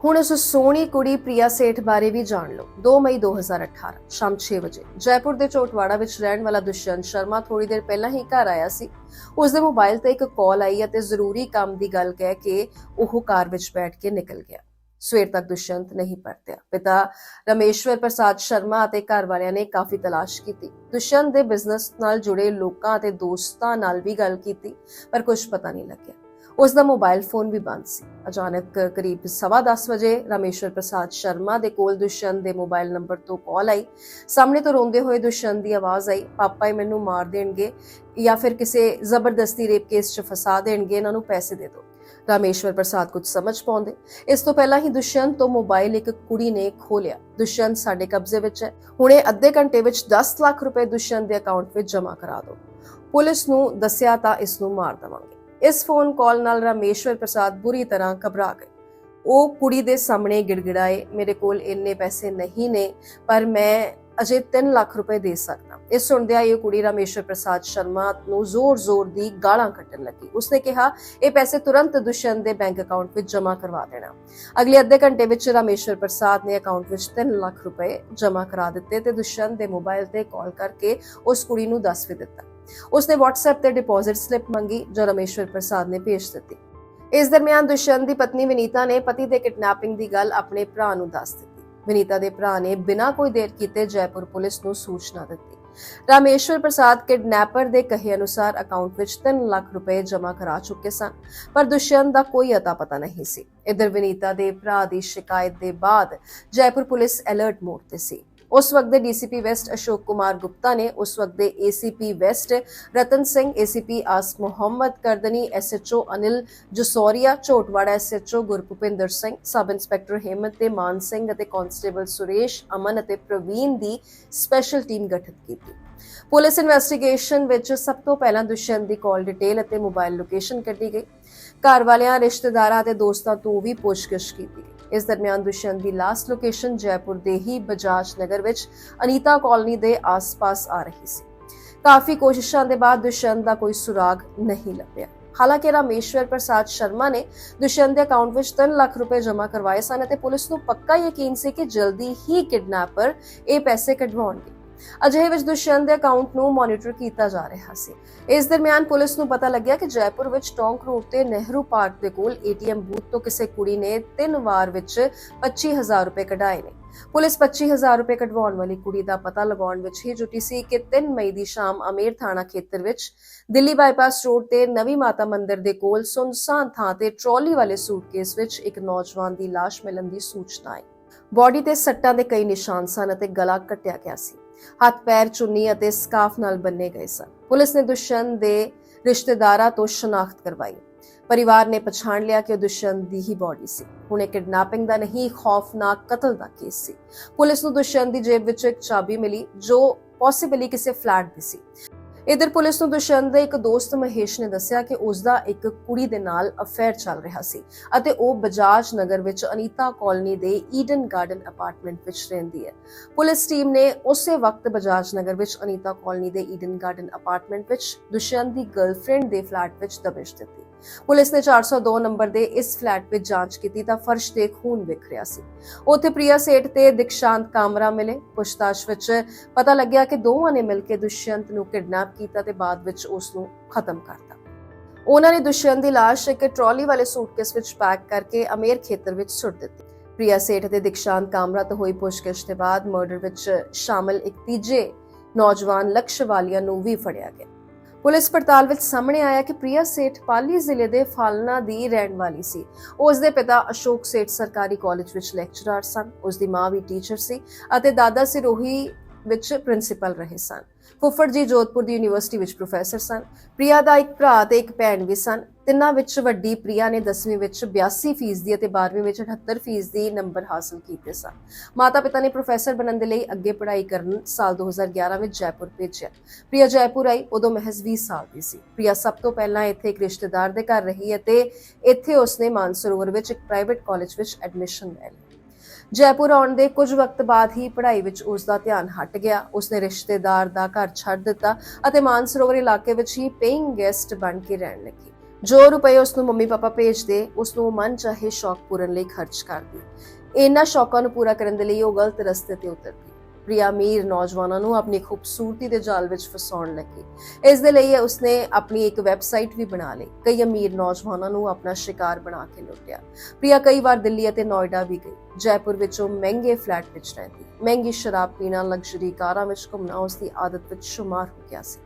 ਹੁਣ ਉਸ ਸੋਹਣੀ ਕੁੜੀ ਪ੍ਰਿਆ ਸੇਠ ਬਾਰੇ ਵੀ ਜਾਣ ਲਓ। 2 ਮਈ 2018 ਸ਼ਾਮ 6 ਵਜੇ। ਜੈਪੁਰ ਦੇ ਚੋਟਵਾੜਾ ਵਿੱਚ ਰਹਿਣ ਵਾਲਾ ਦੁਸ਼ਯੰਤ ਸ਼ਰਮਾ ਥੋੜੀ ਦੇਰ ਪਹਿਲਾਂ ਹੀ ਘਰ ਆਇਆ ਸੀ। ਉਸ ਦੇ ਮੋਬਾਈਲ ਤੇ ਇੱਕ ਕਾਲ ਆਈ ਅਤੇ ਜ਼ਰੂਰੀ ਕੰਮ ਦੀ ਗੱਲ ਕਹਿ ਕੇ ਉਹ ਕਾਰ ਵਿੱਚ ਬੈਠ ਕੇ ਨਿਕਲ ਗਿਆ। ਸਵੇਰ ਤੱਕ ਦੁਸ਼ਯੰਤ ਨਹੀਂ ਪਰਤਿਆ। ਪਿਤਾ ਰਮੇਸ਼ਵਰ ਪ੍ਰਸਾਦ ਸ਼ਰਮਾ ਅਤੇ ਘਰ ਵਾਲਿਆਂ ਨੇ ਕਾਫੀ ਤਲਾਸ਼ ਕੀਤੀ। ਦੁਸ਼ਯੰਤ ਦੇ ਬਿਜ਼ਨਸ ਨਾਲ ਜੁੜੇ ਲੋਕਾਂ ਅਤੇ ਦੋਸਤਾਂ ਨਾਲ ਵੀ ਗੱਲ ਕੀਤੀ, ਪਰ ਕੁਝ ਪਤਾ ਨਹੀਂ ਲੱਗਿਆ। ਉਸ ਦਾ ਮੋਬਾਈਲ ਫੋਨ ਵੀ ਬੰਦ ਸੀ। ਅਚਾਨਕ ਕਰੀਬ 10:30 ਵਜੇ ਰਮੇਸ਼ਵਰ ਪ੍ਰਸਾਦ ਸ਼ਰਮਾ ਦੇ ਕੋਲ ਦੁਸ਼ਯੰਤ ਦੇ ਮੋਬਾਈਲ ਨੰਬਰ ਤੋਂ ਕਾਲ ਆਈ। ਸਾਹਮਣੇ ਤੋਂ ਰੋਂਦੇ ਹੋਏ ਦੁਸ਼ਯੰਤ ਦੀ ਆਵਾਜ਼ ਆਈ, ਪਾਪਾ ਹੀ ਮੈਨੂੰ ਮਾਰ ਦੇਣਗੇ ਜਾਂ ਫਿਰ ਕਿਸੇ ਜ਼ਬਰਦਸਤੀ ਰੇਪ ਕੇਸ 'ਚ ਫਸਾ ਦੇਣਗੇ, ਇਹਨਾਂ ਨੂੰ ਪੈਸੇ ਦੇ ਦਿਓ। ਰਾਮੇਸ਼ਵਰ ਪ੍ਰਸਾਦ ਕੁਝ ਸਮਝ ਪਾਉਂਦੇ। ਇਸ ਤੋਂ ਪਹਿਲਾਂ ਹੀ ਦੁਸ਼ਯੰਤ ਤੋਂ ਮੋਬਾਈਲ ਇੱਕ ਕੁੜੀ ਨੇ ਖੋਲਿਆ ਦੁਸ਼ਯੰਤ ਸਾਡੇ ਕਬਜ਼ੇ ਵਿੱਚ ਹੈ। ਹੁਣੇ ਅੱਧੇ ਘੰਟੇ ਵਿੱਚ 10 ਲੱਖ ਰੁਪਏ ਦੁਸ਼ਯੰਤ ਦੇ ਅਕਾਊਂਟ ਵਿੱਚ ਜਮ੍ਹਾਂ ਕਰਾ ਦਿਓ। ਪੁਲਿਸ ਨੂੰ ਦੱਸਿਆ ਤਾਂ ਇਸ ਨੂੰ ਮਾਰ ਦੇਵਾਂਗੇ। ਇਸ ਫੋਨ ਕਾਲ ਨਾਲ ਰਾਮੇਸ਼ਵਰ ਪ੍ਰਸਾਦ ਬੁਰੀ ਤਰ੍ਹਾਂ ਘਬਰਾ ਗਏ। ਉਹ ਕੁੜੀ ਦੇ ਸਾਹਮਣੇ ਗਿੜਗਿੜਾਏ, ਮੇਰੇ ਕੋਲ ਇੰਨੇ ਪੈਸੇ ਨਹੀਂ ਨੇ, ਪਰ ਮੈਂ ਅਜੇ 3 ਲੱਖ ਰੁਪਏ ਦੇ ਸਕਦਾ। ਇਹ ਸੁਣਦਿਆਂ ਇਹ ਕੁੜੀ ਰਾਮੇਸ਼ਵਰ ਪ੍ਰਸਾਦ ਸ਼ਰਮਾ ਨੂੰ ਜ਼ੋਰ-ਜ਼ੋਰ ਦੀ ਗਾਲਾਂ ਕੱਢਣ ਲੱਗੀ। ਉਸਨੇ ਕਿਹਾ, ਇਹ ਪੈਸੇ ਤੁਰੰਤ ਦੁਸ਼ਯੰਤ ਦੇ ਬੈਂਕ ਅਕਾਊਂਟ ਵਿੱਚ ਜਮ੍ਹਾਂ ਕਰਵਾ ਦੇਣਾ। ਅਗਲੇ ਅੱਧੇ ਘੰਟੇ ਵਿੱਚ ਰਾਮੇਸ਼ਵਰ ਪ੍ਰਸਾਦ ਨੇ ਅਕਾਊਂਟ ਵਿੱਚ 3 ਲੱਖ ਰੁਪਏ ਜਮ੍ਹਾਂ ਕਰਾ ਦਿੱਤੇ ਤੇ ਦੁਸ਼ਯੰਤ ਦੇ ਮੋਬਾਈਲ ਤੇ ਕਾਲ ਕਰਕੇ ਉਸ ਕੁੜੀ ਨੂੰ ਦੱਸ ਵੀ ਦਿੱਤਾ। ਉਸਨੇ WhatsApp ਤੇ ਡਿਪੋਜ਼ਿਟ ਸਲਿੱਪ ਮੰਗੀ, ਜੋ ਰਮੇਸ਼ਵਰ ਪ੍ਰਸਾਦ ਨੇ ਭੇਜ ਦਿੱਤੀ। ਇਸ ਦਰਮਿਆਨ ਦੁਸ਼ਯੰਤ ਦੀ ਪਤਨੀ ਵਿਨੀਤਾ ਨੇ ਪਤੀ ਦੇ ਕਿਡਨੈਪਿੰਗ ਦੀ ਗੱਲ ਆਪਣੇ ਭਰਾ ਨੂੰ ਦੱਸ ਦਿੱਤੀ। ਵਿਨੀਤਾ ਦੇ ਭਰਾ ਨੇ ਬਿਨਾਂ ਕੋਈ ਦੇਰ ਕੀਤੇ ਜੈਪੁਰ ਪੁਲਿਸ ਨੂੰ ਸੂਚਨਾ ਦਿੱਤੀ। ਰਾਮੇਸ਼ਵਰ ਪ੍ਰਸਾਦ ਕਿਡਨੈਪਰ ਦੇ ਕਹੇ ਅਨੁਸਾਰ ਅਕਾਊਂਟ ਵਿੱਚ 3 ਲੱਖ ਰੁਪਏ ਜਮ੍ਹਾਂ ਕਰਾ ਚੁੱਕੇ ਸਨ, ਪਰ ਦੁਸ਼ਯੰਤ ਦਾ ਕੋਈ ਅਤਾ ਪਤਾ ਨਹੀਂ ਸੀ। ਇਧਰ ਵਿਨੀਤਾ ਦੇ ਭਰਾ ਦੀ ਸ਼ਿਕਾਇਤ ਦੇ ਬਾਅਦ ਜੈਪੁਰ ਪੁਲਿਸ ਅਲਰਟ ਮੋਡ ਤੇ ਸੀ। ਉਸ ਵਕਤ ਦੇ ਡੀਸੀਪੀ ਵੈਸਟ ਅਸ਼ੋਕ ਕੁਮਾਰ ਗੁਪਤਾ ਨੇ ਉਸ ਵਕਤ ਦੇ ACP west Ratan Singh, ACP Aas Mohammad Kardani, SHO Anil Jasoria, Jhotwara SHO Gurpupinder Singh, sub inspector Hemant ਤੇ ਮਾਨ ਸਿੰਘ ਅਤੇ ਕਾਂਸਟੇਬਲ ਸੁਰੇਸ਼ ਅਮਨ ਅਤੇ ਪ੍ਰਵੀਨ ਦੀ ਸਪੈਸ਼ਲ ਟੀਮ ਗਠਿਤ ਕੀਤੀ। ਪੁਲਿਸ ਇਨਵੈਸਟੀਗੇਸ਼ਨ ਵਿੱਚ ਸਭ ਤੋਂ ਪਹਿਲਾਂ ਦੁਸ਼ਯੰਤ ਦੀ ਕਾਲ ਡਿਟੇਲ ਅਤੇ ਮੋਬਾਈਲ ਲੋਕੇਸ਼ਨ ਕੱਢੀ ਗਈ। ਘਰ ਵਾਲਿਆਂ, ਰਿਸ਼ਤੇਦਾਰਾਂ ਅਤੇ ਦੋਸਤਾਂ ਤੋਂ ਵੀ ਪੁੱਛਗਿੱਛ ਕੀਤੀ ਗਈ। ਇਸ ਦਰਮਿਆਨ ਦੁਸ਼ਯੰਤ ਦੀ ਲਾਸਟ ਲੋਕੇਸ਼ਨ ਜੈਪੁਰ ਦੇ ਹੀ ਬਜਾਜ ਨਗਰ ਵਿੱਚ ਅਨੀਤਾ ਕਾਲਨੀ ਦੇ ਆਸ-ਪਾਸ ਆ ਰਹੀ ਸੀ। ਕਾਫੀ ਕੋਸ਼ਿਸ਼ਾਂ ਦੇ ਬਾਅਦ ਦੁਸ਼ਯੰਤ ਦਾ ਕੋਈ ਸੁਰਾਗ ਨਹੀਂ ਲੱਭਿਆ। ਹਾਲਾਂਕਿ ਰਾਮੇਸ਼ਵਰ ਪ੍ਰਸਾਦ ਸ਼ਰਮਾ ਨੇ ਦੁਸ਼ਯੰਤ ਦੇ ਅਕਾਊਂਟ ਵਿੱਚ 3 ਲੱਖ ਰੁਪਏ ਜਮ੍ਹਾਂ ਕਰਵਾਏ ਸਨ ਅਤੇ ਪੁਲਿਸ ਨੂੰ ਪੱਕਾ ਯਕੀਨ ਸੀ ਕਿ ਜਲਦੀ ਹੀ ਕਿਡਨੈਪਰ ਇਹ ਪੈਸੇ ਕਢਵਾਉਣਗੇ। ਅਜਿਹੇ ਵਿੱਚ ਦੁਸ਼ਯੰਤ ਦੇ ਅਕਾਊਂਟ ਨੂੰ ਮੋਨੀਟਰ ਕੀਤਾ ਜਾ ਰਿਹਾ ਸੀ। ਇਸ ਦਰਮਿਆਨ ਪੁਲਿਸ ਨੂੰ ਪਤਾ ਲੱਗਿਆ ਕਿ ਜੈਪੁਰ ਵਿੱਚ ਟੌਂਕ ਰੋਡ ਤੇ ਨਹਿਰੂ ਪਾਰਕ ਦੇ ਕੋਲ ਏਟੀਐਮ ਬੂਥ ਤੋਂ ਕਿਸੇ ਕੁੜੀ ਨੇ ਤਿੰਨ ਵਾਰ ਵਿੱਚ 25000 ਰੁਪਏ ਕਢਾਏ ਨੇ। ਪੁਲਿਸ 25000 ਰੁਪਏ ਕਢਵਾਉਣ ਵਾਲੀ ਕੁੜੀ ਦਾ ਪਤਾ ਲਗਾਉਣ ਵਿੱਚ ਹੀ ਜੁਟੀ ਸੀ ਕਿ 3 ਮਈ ਦੀ ਸ਼ਾਮ ਅਮੇਰ ਥਾਣਾ ਖੇਤਰ ਵਿੱਚ ਦਿੱਲੀ ਬਾਈਪਾਸ ਰੋਡ ਤੇ ਨਵੀਂ ਮਾਤਾ ਮੰਦਿਰ ਦੇ ਕੋਲ ਸੁਨਸਾਨ ਥਾਂ ਤੇ ਟਰਾਲੀ ਵਾਲੇ ਸੂਟਕੇਸ ਵਿੱਚ ਇੱਕ ਨੌਜਵਾਨ ਦੀ ਲਾਸ਼ ਮਿਲਣ ਦੀ ਸੂਚਨਾ ਆਈ। ਬੋਡੀ ਤੇ ਸੱਟਾਂ ਦੇ ਕਈ ਨਿਸ਼ਾਨ ਸਨ ਅਤੇ ਗਲਾ ਕੱਟਿਆ ਗਿਆ ਸੀ। ਹੱਥ ਪੈਰ ਚੁੰਨੀ ਅਤੇ ਸਕਾਫ ਨਾਲ ਬੰਨੇ ਗਏ ਸਨ। ਪੁਲਿਸ ਨੇ ਦੁਸ਼ਯੰਤ ਦੇ ਰਿਸ਼ਤੇਦਾਰਾਂ ਤੋਂ ਸ਼ਨਾਖਤ ਕਰਵਾਈ। ਪਰਿਵਾਰ ਨੇ ਪਛਾਣ ਲਿਆ ਕਿ ਉਹ ਦੁਸ਼ਯੰਤ ਦੀ ਹੀ ਬੋਡੀ ਸੀ। ਹੁਣ ਇਹ ਕਿਡਨੈਪਿੰਗ ਦਾ ਨਹੀਂ, ਖੌਫਨਾਕ ਕਤਲ ਦਾ ਕੇਸ ਸੀ। ਪੁਲਿਸ ਨੂੰ ਦੁਸ਼ਯੰਤ ਦੀ ਜੇਬ ਵਿੱਚੋਂ ਇੱਕ ਚਾਬੀ ਮਿਲੀ, ਜੋ ਪੋਸੀਬਲੀ ਕਿਸੇ ਫਲੈਟ ਦੀ ਸੀ। ਇਧਰ ਪੁਲਿਸ ਨੂੰ ਦੁਸ਼ਯੰਤ ਦੇ ਇੱਕ ਦੋਸਤ ਮਹੇਸ਼ ਨੇ ਦੱਸਿਆ ਕਿ ਉਸ ਦਾ ਇੱਕ ਕੁੜੀ ਦੇ ਨਾਲ ਅਫੇਅਰ ਚੱਲ ਰਿਹਾ ਸੀ ਅਤੇ ਉਹ ਬਜਾਜ ਨਗਰ ਵਿੱਚ Anita colony Eden Garden apartment apartment ਵਿੱਚ ਰਹਿੰਦੀ ਹੈ। ਪੁਲਿਸ ਟੀਮ ਨੇ ਉਸੇ ਵਕਤ ਬਜਾਜ ਨਗਰ ਵਿੱਚ Anita colony Eden Garden apartment apartment ਵਿੱਚ ਦੁਸ਼ਯੰਤ ਦੀ ਗਰਲਫ੍ਰੈਂਡ ਦੇ ਫਲੈਟ ਵਿੱਚ ਦਬਿਸ਼ ਦਿੱਤੀ। ਪੁਲਿਸ ਨੇ 402 ਨੰਬਰ ਦੇ ਇਸ ਫਲੈਟ ਵਿੱਚ ਜਾਂਚ ਕੀਤੀ ਤਾਂ ਫਰਸ਼ ਤੇ ਖੂਨ ਵਿਖਰਿਆ ਸੀ। ਉੱਥੇ ਪ੍ਰਿਆ ਸੇਠ ਤੇ ਦਿਕਸ਼ਾਂਤ ਕਾਮਰਾ ਮਿਲੇ। ਪੁੱਛਤਾਛ ਵਿੱਚ ਪਤਾ ਲੱਗਿਆ ਕਿ ਦੋਵਾਂ ਨੇ ਮਿਲ ਕੇ ਦੁਸ਼ਯੰਤ ਨੂੰ ਕਿਡਨੈਪ ਕੀਤਾ ਤੇ ਬਾਅਦ ਵਿੱਚ ਉਸ ਨੂੰ ਖਤਮ ਕਰਤਾ। ਉਹਨਾਂ ਨੇ ਦੁਸ਼ਯੰਤ ਦੀ ਲਾਸ਼ ਇੱਕ ਟਰਾਲੀ ਵਾਲੇ ਸੂਟਕੇਸ ਵਿੱਚ ਪੈਕ ਕਰਕੇ ਅਮੇਰ ਖੇਤਰ ਵਿੱਚ ਸੁੱਟ ਦਿੱਤੀ। ਪ੍ਰਿਆ ਸੇਠ ਤੇ ਦਿਕਸ਼ਾਂਤ ਕਾਮਰਾ ਤੋਂ ਹੋਈ ਪੁੱਛਗਿੱਛ ਦੇ ਬਾਅਦ ਮਰਡਰ ਵਿੱਚ ਸ਼ਾਮਲ ਇੱਕ ਤੀਜੇ ਨੌਜਵਾਨ ਲਕਸ਼ਵਾਲੀਆ ਨੂੰ ਵੀ ਫੜਿਆ ਗਿਆ। ਪੁਲਿਸ ਪੜਤਾਲ ਵਿੱਚ ਸਾਹਮਣੇ ਆਇਆ ਕਿ ਪ੍ਰਿਆ ਸੇਠ ਪਾਲੀ ਜ਼ਿਲ੍ਹੇ ਦੇ ਫਾਲਨਾ ਦੀ ਰਹਿਣ ਵਾਲੀ ਸੀ। ਉਸ ਦੇ ਪਿਤਾ ਅਸ਼ੋਕ ਸੇਠ ਸਰਕਾਰੀ ਕਾਲਜ ਵਿੱਚ ਲੈਕਚਰਰ ਸਨ। ਉਸ ਦੀ ਮਾਂ ਵੀ ਟੀਚਰ ਸੀ ਅਤੇ ਦਾਦਾ ਸਿਰੋਹੀ ਵਿੱਚ ਪ੍ਰਿੰਸੀਪਲ ਰਹੇ ਸਨ। ਫੁੱਫੜ ਜੀ ਜੋਧਪੁਰ ਦੀ ਯੂਨੀਵਰਸਿਟੀ ਵਿੱਚ ਪ੍ਰੋਫੈਸਰ ਸਨ। ਪ੍ਰਿਆ ਦਾ ਇੱਕ ਭਰਾ ਤੇ ਇੱਕ ਭੈਣ ਵੀ ਸਨ। ਤਿੰਨਾਂ ਵਿੱਚ ਵੱਡੀ ਪ੍ਰਿਆ ਨੇ 10ਵੀਂ ਵਿੱਚ 82 ਫੀਸਦੀ ਅਤੇ 12ਵੀਂ ਵਿੱਚ 78 ਫੀਸਦੀ ਨੰਬਰ ਹਾਸਲ ਕੀਤੇ ਸਨ। ਮਾਤਾ ਪਿਤਾ ਨੇ ਪ੍ਰੋਫੈਸਰ ਬਣਨ ਦੇ ਲਈ ਅੱਗੇ ਪੜ੍ਹਾਈ ਕਰਨ ਸਾਲ 2011 ਵਿੱਚ ਜੈਪੁਰ ਭੇਜਿਆ। ਪ੍ਰਿਆ ਜੈਪੁਰ ਆਈ ਉਦੋਂ ਮਹਿਜ਼ 20 ਸਾਲ ਦੀ ਸੀ। ਪ੍ਰਿਆ ਸਭ ਤੋਂ ਪਹਿਲਾਂ ਇੱਥੇ ਇੱਕ ਰਿਸ਼ਤੇਦਾਰ ਦੇ ਘਰ ਰਹੀ ਅਤੇ ਇੱਥੇ ਉਸਨੇ ਮਾਨਸਰੋਵਰ ਵਿੱਚ ਇੱਕ ਪ੍ਰਾਈਵੇਟ ਕਾਲਜ ਵਿੱਚ ਐਡਮਿਸ਼ਨ ਲੈ ਲਈ ਜੈਪੁਰ ਆਉਣ ਦੇ ਕੁਝ ਵਕਤ ਬਾਅਦ ਹੀ ਪੜ੍ਹਾਈ ਵਿੱਚ ਉਸ ਦਾ ਧਿਆਨ ਹਟ ਗਿਆ। ਉਸਨੇ ਰਿਸ਼ਤੇਦਾਰ ਦਾ ਘਰ ਛੱਡ ਦਿੱਤਾ ਅਤੇ ਮਾਨਸਰੋਵਰ ਇਲਾਕੇ ਵਿੱਚ ਹੀ ਪੇਇੰਗ ਗੈਸਟ ਬਣ ਕੇ ਰਹਿਣ ਲੱਗੀ। ਜੋ ਰੁਪਏ ਉਸ ਨੂੰ ਮੰਮੀ ਪਾਪਾ ਭੇਜਦੇ ਉਸ ਨੂੰ ਮਨ ਚਾਹੇ ਸ਼ੌਕ ਪੂਰਨ ਲਈ ਖਰਚ ਕਰਦੀ। ਇਹਨਾਂ ਸ਼ੌਕਾਂ ਨੂੰ ਪੂਰਾ ਕਰਨ ਦੇ ਲਈ ਉਹ ਗਲਤ ਰਸਤੇ ਤੇ ਉਤਰਦੀ। ਪ੍ਰਿਆ ਮੀਰ ਨੌਜਵਾਨਾਂ ਨੂੰ ਆਪਣੀ ਖੂਬਸੂਰਤੀ ਦੇ ਜਾਲ ਵਿੱਚ ਫਸਾਉਣ ਲੱਗੀ। ਇਸ ਦੇ ਲਈ ਉਸਨੇ ਆਪਣੀ ਇੱਕ ਵੈਬਸਾਈਟ ਵੀ ਬਣਾ ਲਈ। ਕਈ ਅਮੀਰ ਨੌਜਵਾਨਾਂ ਨੂੰ ਆਪਣਾ ਸ਼ਿਕਾਰ ਬਣਾ ਕੇ ਲੁੱਟਿਆ। ਪ੍ਰਿਆ ਕਈ ਵਾਰ ਦਿੱਲੀ ਅਤੇ ਨੋਇਡਾ ਵੀ ਗਈ। ਜੈਪੁਰ ਵਿੱਚ ਉਹ ਮਹਿੰਗੇ ਫਲੈਟ ਵਿੱਚ ਰਹਿੰਦੀ। ਮਹਿੰਗੀ ਸ਼ਰਾਬ ਪੀਣਾ, ਲਗਜ਼ਰੀ ਕਾਰਾਂ ਵਿੱਚ ਘੁੰਮਣਾ ਉਸ ਦੀ ਆਦਤ ਵਿੱਚ ਸ਼ੁਮਾਰ ਹੋ ਗਿਆ ਸੀ।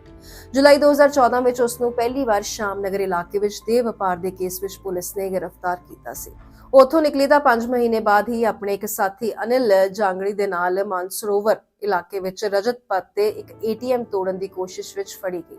ਜੁਲਾਈ 2014 ਵਿੱਚ ਉਸ ਨੂੰ ਪਹਿਲੀ ਵਾਰ ਸ਼ਾਮ ਨਗਰ ਇਲਾਕੇ ਵਿੱਚ ਦੇ ਵਪਾਰ ਦੇ ਕੇਸ ਵਿੱਚ ਪੁਲਿਸ ਨੇ ਗ੍ਰਿਫਤਾਰ ਕੀਤਾ ਸੀ। ਉਥੋਂ ਨਿਕਲੀ ਤਾਂ 5 ਮਹੀਨੇ ਬਾਅਦ ਹੀ ਆਪਣੇ ਇੱਕ ਸਾਥੀ ਅਨਿਲ ਜਾਂਗੜੀ ਦੇ ਨਾਲ ਮਾਨਸਰੋਵਰ ਇਲਾਕੇ ਵਿੱਚ ਰਜਤ ਪਤ ਤੇ ਇੱਕ ਏਟੀਐਮ ਤੋੜਨ ਦੀ ਕੋਸ਼ਿਸ਼ ਵਿੱਚ ਫੜੀ ਗਈ।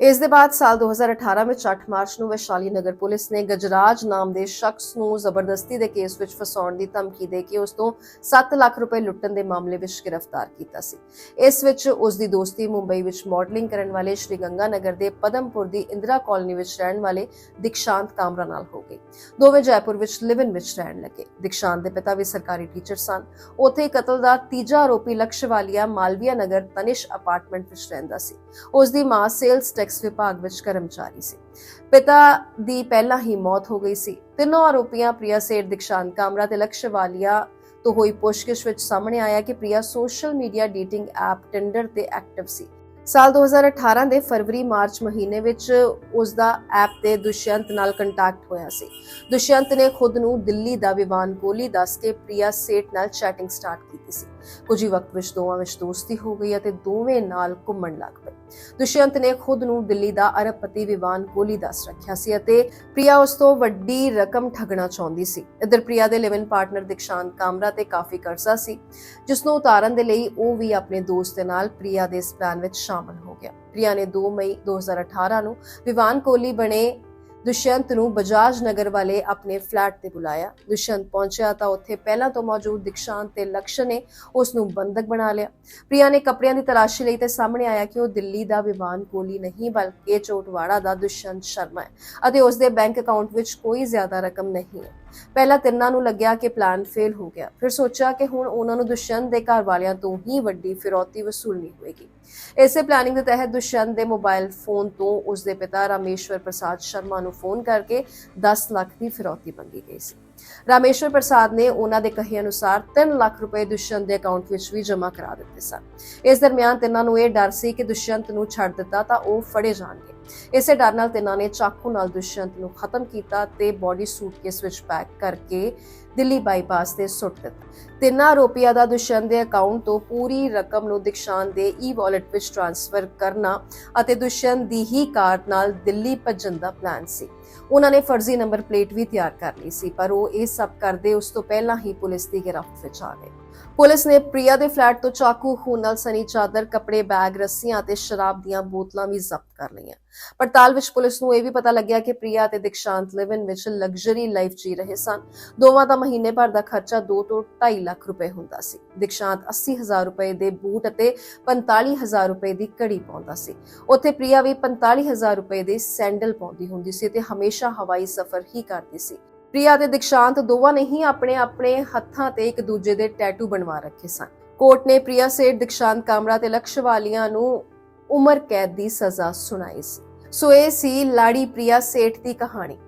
ਇਸ ਦੇ ਬਾਅਦ ਸਾਲ 2018 ਵਿੱਚ 8 ਮਾਰਚ ਨੂੰ ਵੈਸ਼ਾਲੀ ਨਗਰ ਪੁਲਿਸ ਨੇ ਗਜਰਾਜ ਨਾਮ ਦੇ ਸ਼ਖਸ ਨੂੰ ਜ਼ਬਰਦਸਤੀ ਦੇ ਕੇਸ ਵਿੱਚ ਫਸਾਉਣ ਦੀ ਧਮਕੀ ਦੇ ਕੇ ਉਸ ਤੋਂ 7 ਲੱਖ ਰੁਪਏ ਲੁੱਟਣ ਦੇ ਮਾਮਲੇ ਵਿੱਚ ਗ੍ਰਿਫਤਾਰ ਕੀਤਾ ਸੀ। ਇਸ ਵਿੱਚ ਉਸ ਦੀ ਦੋਸਤੀ ਮੁੰਬਈ ਵਿੱਚ ਮਾਡਲਿੰਗ ਕਰਨ ਵਾਲੇ ਸ਼੍ਰੀ ਗੰਗਾ ਨਗਰ ਦੇ ਪਦਮਪੁਰ ਦੀ ਇੰਦਰਾ ਕਾਲਨੀ ਵਿੱਚ ਰਹਿਣ ਵਾਲੇ ਦਿਕਸ਼ਾਂਤ ਕਾਮਰਾ ਨਾਲ ਹੋ ਗਈ। ਦੋਵੇਂ ਜੈਪੁਰ ਵਿੱਚ ਲਿਵਨ ਵਿੱਚ ਰਹਿਣ ਲੱਗੇ। ਦਿਕਸ਼ਾਂਤ ਦੇ ਪਿਤਾ ਵੀ ਸਰਕਾਰੀ ਟੀਚਰ ਸਨ। ਉੱਥੇ ਕਤਲ ਦਾ ਤੀਜਾ ਆਰੋਪੀ ਲਕਸ਼ਵਾਲੀਆ ਮਾਲਵੀਆ ਨਗਰ ਤਨਿਸ਼ ਅਪਾਰਟਮੈਂਟ ਵਿੱਚ ਰਹਿੰਦਾ ਸੀ। ਉਸ ਦੀ ਮਾਂ ਸੇਲਸ ਟੈਕਸ ਵਿਭਾਗ ਵਿੱਚ ਕਰਮਚਾਰੀ ਸੀ। ਪਿਤਾ ਦੀ ਪਹਿਲਾਂ ਹੀ ਮੌਤ ਹੋ ਗਈ ਸੀ। ਤਿੰਨੋਂ ਆਰੋਪੀਆਂ ਪ੍ਰਿਆ ਸੇਠ, ਦਿਕਸ਼ਾਂਤ ਕਾਮਰਾ ਤੇ ਲਕਸ਼ਵਾਲੀਆ ਤੋਂ ਹੋਈ ਪੁੱਛਗਿੱਛ ਵਿੱਚ ਸਾਹਮਣੇ ਆਇਆ ਕਿ Priya social media dating app Tinder ਤੇ ਐਕਟਿਵ ਸੀ। ਸਾਲ 2018 ਦੇ ਫਰਵਰੀ, ਮਾਰਚ ਮਹੀਨੇ ਵਿੱਚ ਉਸ ਦਾ ਐਪ ਤੇ ਦੁਸ਼ਯੰਤ ਨਾਲ ਕੰਟੈਕਟ ਹੋਇਆ ਸੀ। ਦੁਸ਼ਯੰਤ ਨੇ ਖੁਦ ਨੂੰ ਦਿੱਲੀ ਦਾ ਵਿਵਾਨ ਕੋਹਲੀ ਦੱਸ ਕੇ ਪ੍ਰਿਆ ਸੇਠ ਨਾਲ ਚੈਟਿੰਗ ਸਟਾਰਟ ਕੀਤੀ ਸੀ। ਕੁਝ ਹੀ ਵਕਤ ਵਿੱਚ ਦੋਵਾਂ ਵਿੱਚ ਦੋਸਤੀ ਹੋ ਗਈ ਅਤੇ ਦੋਵੇਂ ਨਾਲ ਘੁੰਮਣ ਲੱਗ ਪਏ। ਦੁਸ਼ਯੰਤ ਨੇ ਖੁਦ ਨੂੰ ਦਿੱਲੀ ਦਾ ਅਰਬਪਤੀ ਵਿਵਾਨ ਕੋਹਲੀ ਦੱਸ ਰੱਖਿਆ ਸੀ ਅਤੇ ਪ੍ਰਿਆ ਉਸ ਤੋਂ ਵੱਡੀ ਰਕਮ ਠੱਗਣਾ ਚਾਹੁੰਦੀ ਸੀ। ਇਧਰ ਪ੍ਰਿਆ ਦੇ ਲਿਵਨ ਪਾਰਟਨਰ ਦਿਕਸ਼ਾਂਤ ਕਾਮਰਾ ਤੇ ਕਾਫੀ ਕਰਜ਼ਾ ਸੀ, ਜਿਸ ਨੂੰ ਉਤਾਰਨ ਦੇ ਲਈ ਉਹ ਵੀ ਆਪਣੇ ਦੋਸਤ ਦੇ ਨਾਲ ਪ੍ਰਿਆ ਦੇ ਇਸ ਪਲਾਨ ਵਿੱਚ ਸ਼ਾਮਲ ਹੋ ਗਿਆ। ਪ੍ਰਿਆ ਨੇ 2 ਮਈ 2018 ਨੂੰ ਵਿਵਾਨ ਕੋਹਲੀ ਬਣੇ ਦੁਸ਼ਯੰਤ ਨੂੰ ਬਜਾਜ ਨਗਰ ਵਾਲੇ ਆਪਣੇ ਫਲੈਟ ਤੇ ਬੁਲਾਇਆ। ਦੁਸ਼ਯੰਤ ਪਹੁੰਚਿਆ ਤਾਂ ਉੱਥੇ ਪਹਿਲਾਂ ਤੋਂ ਮੌਜੂਦ ਦਿਕਸ਼ਾਂਤ ਤੇ ਲਕਸ਼ ਨੇ ਉਸ ਨੂੰ ਬੰਦਕ ਬਣਾ ਲਿਆ। ਪ੍ਰਿਆ ਨੇ ਕੱਪੜਿਆਂ ਦੀ ਤਲਾਸ਼ੀ ਲਈ ਤੇ ਸਾਹਮਣੇ ਆਇਆ ਕਿ ਉਹ ਦਿੱਲੀ ਦਾ ਵਿਵਾਨ ਕੋਹਲੀ ਨਹੀਂ, ਬਲਕਿ ਚੋਟਵਾੜਾ ਦਾ ਦੁਸ਼ਯੰਤ ਸ਼ਰਮਾ ਹੈ ਅਤੇ ਉਸ ਦੇ ਬੈਂਕ ਅਕਾਊਂਟ ਵਿੱਚ ਕੋਈ ਜ਼ਿਆਦਾ ਰਕਮ ਨਹੀਂ ਹੈ। ਪਹਿਲਾਂ ਤਿੰਨਾਂ ਨੂੰ ਲੱਗਿਆ ਕਿ ਪਲਾਨ ਫੇਲ ਹੋ ਗਿਆ। ਫਿਰ ਸੋਚਿਆ ਕਿ ਹੁਣ ਉਹਨਾਂ ਨੂੰ ਦੁਸ਼ਯੰਤ ਦੇ ਘਰ ਵਾਲਿਆਂ ਤੋਂ ਹੀ ਵੱਡੀ ਫਿਰੌਤੀ ਵਸੂਲਣੀ ਹੋਵੇਗੀ ਇਸੇ ਪਲਾਨਿੰਗ ਦੇ ਤਹਿਤ ਦੁਸ਼ਯੰਤ ਦੇ ਮੋਬਾਈਲ ਫੋਨ ਤੋਂ ਉਸ ਦੇ ਪਿਤਾ ਰਾਮੇਸ਼ਵਰ ਪ੍ਰਸਾਦ ਸ਼ਰਮਾ ਨੂੰ ਫੋਨ ਕਰਕੇ 10 ਲੱਖ ਦੀ ਫਿਰੌਤੀ ਮੰਗੀ ਗਈ ਸੀ। ਰਾਮੇਸ਼ਵਰ ਪ੍ਰਸਾਦ ਨੇ ਉਹਨਾਂ ਦੇ ਕਹੇ ਅਨੁਸਾਰ 3 ਲੱਖ ਰੁਪਏ ਦੁਸ਼ਯੰਤ ਦੇ ਅਕਾਊਂਟ ਵਿੱਚ ਵੀ ਜਮ੍ਹਾਂ ਕਰਾ ਦਿੱਤੇ ਸਨ। ਇਸ ਦਰਮਿਆਨ ਤਿੰਨਾਂ ਨੂੰ ਇਹ ਡਰ ਸੀ ਕਿ ਦੁਸ਼ਯੰਤ ਨੂੰ ਛੱਡ ਦਿੱਤਾ ਤਾਂ ਉਹ ਫੜੇ ਜਾਣਗੇ। ਇਸੇ ਡਰ ਨਾਲ ਤਿੰਨਾਂ ਨੇ ਚਾਕੂ ਨਾਲ ਦੁਸ਼ਯੰਤ ਨੂੰ ਖਤਮ ਕੀਤਾ ਤੇ ਬੋਡੀ ਸੂਟਕੇਸ ਵਿੱਚ ਪੈਕ ਕਰਕੇ ਦਿੱਲੀ ਬਾਈਪਾਸ ਤੇ ਸੁੱਟ ਦਿੱਤਾ। ਤਿੰਨਾਂ ਆਰੋਪੀਆਂ ਦਾ ਦੁਸ਼ਯੰਤ ਦੇ ਅਕਾਊਂਟ ਤੋਂ ਪੂਰੀ ਰਕਮ ਨੂੰ ਦਿਕਸ਼ਾਨ ਦੇ ਈ-ਵਾਲਟ ਵਿੱਚ ਟ੍ਰਾਂਸਫਰ ਕਰਨਾ ਅਤੇ ਦੁਸ਼ਯੰਤ ਦੀ ਹੀ ਕਾਰ ਨਾਲ ਦਿੱਲੀ ਭੱਜਣ ਦਾ ਪਲਾਨ ਸੀ। ਉਹਨਾਂ ਨੇ ਫਰਜ਼ੀ ਨੰਬਰ ਪਲੇਟ ਵੀ ਤਿਆਰ ਕਰ ਲਈ ਸੀ, ਪਰ ਉਹ ਇਹ ਸਭ ਕਰਦੇ ਉਸ ਤੋਂ ਪਹਿਲਾਂ ਹੀ ਪੁਲਿਸ ਦੀ ਗ੍ਰਿਫ਼ਤ ਵਿੱਚ ਆ ਗਏ। ਪੁਲਿਸ ਨੇ ਪ੍ਰਿਆ ਦੇ ਫਲੈਟ ਤੋਂ ਚਾਕੂ ਖੂਨ ਨਾਲ ਸਨੀ ਚਾਦਰ, ਕੱਪੜੇ, ਬੈਗ, ਰੱਸੀਆਂ ਅਤੇ ਸ਼ਰਾਬ ਦੀਆਂ ਬੋਤਲਾਂ ਵੀ ਜ਼ਬਤ ਕਰ ਲਈਆਂ। ਪੜਤਾਲ ਵਿੱਚ ਪੁਲਿਸ ਨੂੰ ਇਹ ਵੀ ਪਤਾ ਲੱਗਿਆ ਕਿ ਪ੍ਰਿਆ ਅਤੇ ਦਿਕਸ਼ਾਂਤ ਲਿਵਨ ਵਿੱਚ ਲਗਜ਼ਰੀ ਲਾਈਫ ਜੀ ਰਹੇ ਸਨ। ਦੋਵਾਂ ਦਾ ਮਹੀਨੇ ਭਰ ਦਾ ਖਰਚਾ 2 ਤੋਂ 2.5 ਲੱਖ ਰੁਪਏ ਹੁੰਦਾ ਸੀ। ਦਿਕਸ਼ਾਂਤ 80000 ਰੁਪਏ ਦੇ ਬੂਟ ਅਤੇ 45000 ਰੁਪਏ ਦੀ ਘੜੀ ਪਾਉਂਦਾ ਸੀ। ਉੱਥੇ ਪ੍ਰਿਆ ਵੀ 45000 ਰੁਪਏ ਦੇ ਸੈਂਡਲ ਪਾਉਂਦੀ ਹੁੰਦੀ ਸੀ ਤੇ ਹਮੇਸ਼ਾ ਹਵਾਈ ਸਫ਼ਰ ਹੀ ਕਰਦੀ ਸੀ। ਪ੍ਰਿਆ ਤੇ ਦਿਕਸ਼ਾਂਤ ਦੋਵਾਂ ਨੇ ਹੀ ਆਪਣੇ ਆਪਣੇ ਹੱਥਾਂ ਤੇ ਇੱਕ ਦੂਜੇ ਦੇ ਟੈਟੂ ਬਣਵਾ ਰੱਖੇ ਸਨ। ਕੋਰਟ ਨੇ ਪ੍ਰਿਆ ਸੇਠ, ਦਿਕਸ਼ਾਂਤ ਕਾਮਰਾ ਤੇ ਲਕਸ਼ਵਾਲੀਆਂ ਨੂੰ ਉਮਰ ਕੈਦ ਦੀ ਸਜ਼ਾ ਸੁਣਾਈ ਸੀ। ਸੋ ਇਹ ਸੀ ਲਾੜੀ ਪ੍ਰਿਆ ਸੇਠ ਦੀ ਕਹਾਣੀ।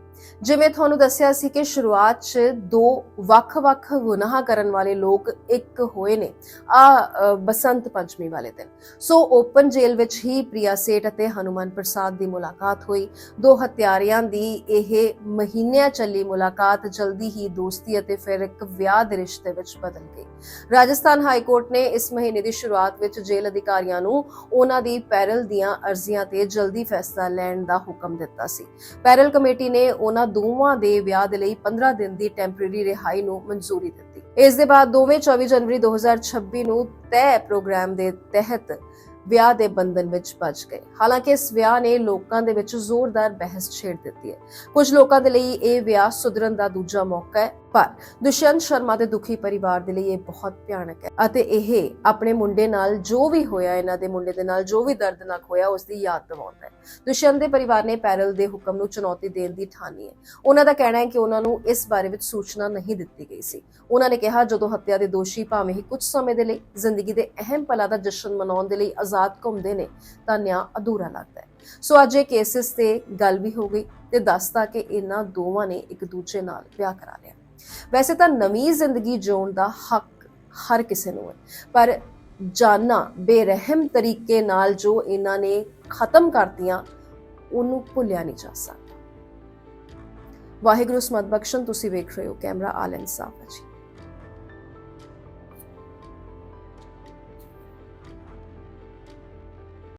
ਜਿਵੇਂ ਤੁਹਾਨੂੰ ਦੱਸਿਆ ਸੀ ਕਿ ਸ਼ੁਰੂਆਤ 'ਚ ਦੋ ਵੱਖ-ਵੱਖ ਗੁਨਾਹ ਕਰਨ ਵਾਲੇ ਲੋਕ ਇੱਕ ਹੋਏ ਨੇ, ਆ ਬਸੰਤ ਪੰਚਮੀ ਵਾਲੇ ਦਿਨ। ਸੋ ਓਪਨ ਜੇਲ੍ਹ ਵਿੱਚ ਹੀ ਪ੍ਰਿਆ ਸੇਠ ਅਤੇ ਹਨੂਮਨ ਪ੍ਰਸਾਦ ਦੀ ਮੁਲਾਕਾਤ ਹੋਈ। ਦੋ ਹਤਿਆਰਿਆਂ ਦੀ ਇਹ ਮਹੀਨਿਆਂ ਚੱਲੀ ਮੁਲਾਕਾਤ ਜਲਦੀ ਹੀ ਦੋਸਤੀ ਅਤੇ ਫਿਰ ਇੱਕ ਵਿਆਹ ਦੇ ਰਿਸ਼ਤੇ ਵਿੱਚ ਬਦਲ ਗਈ। ਰਾਜਸਥਾਨ ਹਾਈ ਕੋਰਟ ਨੇ ਇਸ ਮਹੀਨੇ ਦੀ ਸ਼ੁਰੂਆਤ ਵਿੱਚ ਜੇਲ੍ਹ ਅਧਿਕਾਰੀਆਂ ਨੂੰ ਉਹਨਾਂ ਦੀ ਪੈਰਲ ਦੀਆਂ ਅਰਜ਼ੀਆਂ ਤੇ ਜਲਦੀ ਫੈਸਲਾ ਲੈਣ ਦਾ ਹੁਕਮ ਦਿੱਤਾ ਸੀ। ਪੈਰਲ ਕਮੇਟੀ ਨੇ ਉਹਨਾਂ ਦੋਵਾਂ ਦੇ ਵਿਆਹ ਦੇ ਲਈ 15 ਦਿਨ ਦੀ ਟੈਂਪਰੇਰੀ ਰਿਹਾਈ ਨੂੰ ਮਨਜ਼ੂਰੀ ਦਿੱਤੀ। ਇਸ ਦੇ ਬਾਅਦ ਦੋਵੇਂ 24 ਜਨਵਰੀ 2026 ਨੂੰ ਤੈਅ ਪ੍ਰੋਗਰਾਮ ਦੇ ਤਹਿਤ ਵਿਆਹ ਦੇ ਬੰਧਨ ਵਿੱਚ ਬਚ ਗਏ। ਹਾਲਾਂਕਿ ਇਸ ਵਿਆਹ ਨੇ ਲੋਕਾਂ ਦੇ ਵਿੱਚ ਜ਼ੋਰਦਾਰ ਬਹਿਸ ਛੇੜ ਦਿੱਤੀ ਹੈ। ਕੁਝ ਲੋਕਾਂ ਦੇ ਲਈ ਇਹ ਵਿਆਹ ਸੁਧਰਨ ਦਾ ਦੂਜਾ ਮੌਕਾ ਹੈ। ਪਰ ਦੁਸ਼ਯੰਤ ਸ਼ਰਮਾ ਦੇ ਦੁਖੀ ਪਰਿਵਾਰ ਦੇ ਲਈ ਇਹ ਬਹੁਤ ਭਿਆਨਕ ਹੈ ਅਤੇ ਇਹ ਆਪਣੇ ਮੁੰਡੇ ਨਾਲ ਜੋ ਵੀ ਹੋਇਆ, ਇਹਨਾਂ ਦੇ ਮੁੰਡੇ ਦੇ ਨਾਲ ਜੋ ਵੀ ਦਰਦਨਾਕ ਹੋਇਆ, ਉਸ ਦੀ ਯਾਦ ਦਿਵਾਉਂਦਾ ਹੈ। ਦੁਸ਼ਯੰਤ ਦੇ ਪਰਿਵਾਰ ਨੇ ਪੈਰਲ ਦੇ ਹੁਕਮ ਨੂੰ ਚੁਣੌਤੀ ਦੇਣ ਦੀ ਠਾਣੀ ਹੈ। ਉਹਨਾਂ ਦਾ ਕਹਿਣਾ ਹੈ ਕਿ ਉਹਨਾਂ ਨੂੰ ਇਸ ਬਾਰੇ ਵਿੱਚ ਸੂਚਨਾ ਨਹੀਂ ਦਿੱਤੀ ਗਈ ਸੀ। ਉਹਨਾਂ ਨੇ ਕਿਹਾ, ਜਦੋਂ ਹੱਤਿਆ ਦੇ ਦੋਸ਼ੀ ਭਾਵੇਂ ਹੀ ਕੁਝ ਸਮੇਂ ਦੇ ਲਈ ਜ਼ਿੰਦਗੀ ਦੇ ਅਹਿਮ ਪਲਾਂ ਦਾ ਜਸ਼ਨ ਮਨਾਉਣ ਦੇ ਲਈ ਆਜ਼ਾਦ ਘੁੰਮਦੇ ਨੇ, ਤਾਂ ਨਿਆਂ ਅਧੂਰਾ ਲੱਗਦਾ ਹੈ। ਸੋ ਅੱਜ ਇਹ ਕੇਸਿਸ ਤੇ ਗੱਲ ਵੀ ਹੋ ਗਈ ਤੇ ਦੱਸਦਾ ਕਿ ਇਹਨਾਂ ਦੋਵਾਂ ਨੇ ਇੱਕ ਦੂਜੇ ਨਾਲ ਵਿਆਹ ਕਰਾ ਲਿਆ। ਵੈਸੇ ਤਾਂ ਨਵੀਂ ਜ਼ਿੰਦਗੀ ਜਿਉਣ ਦਾ ਹੱਕ ਹਰ ਕਿਸੇ ਨੂੰ ਹੈ, ਪਰ ਜਾਨਾਂ ਬੇਰਹਿਮ ਤਰੀਕੇ ਨਾਲ ਜੋ ਇਹਨਾਂ ਨੇ ਖਤਮ ਕਰਤੀਆਂ, ਉਹਨੂੰ ਭੁੱਲਿਆ ਨਹੀਂ ਜਾ ਸਕਦਾ। ਵਾਹਿਗੁਰੂ ਸਮਤ ਬਖਸ਼ਣ, ਤੁਸੀਂ ਵੇਖ ਰਹੇ ਹੋ ਕੈਮਰਾ ਆਲ ਇਨਸਾਫ ਹੈ ਜੀ।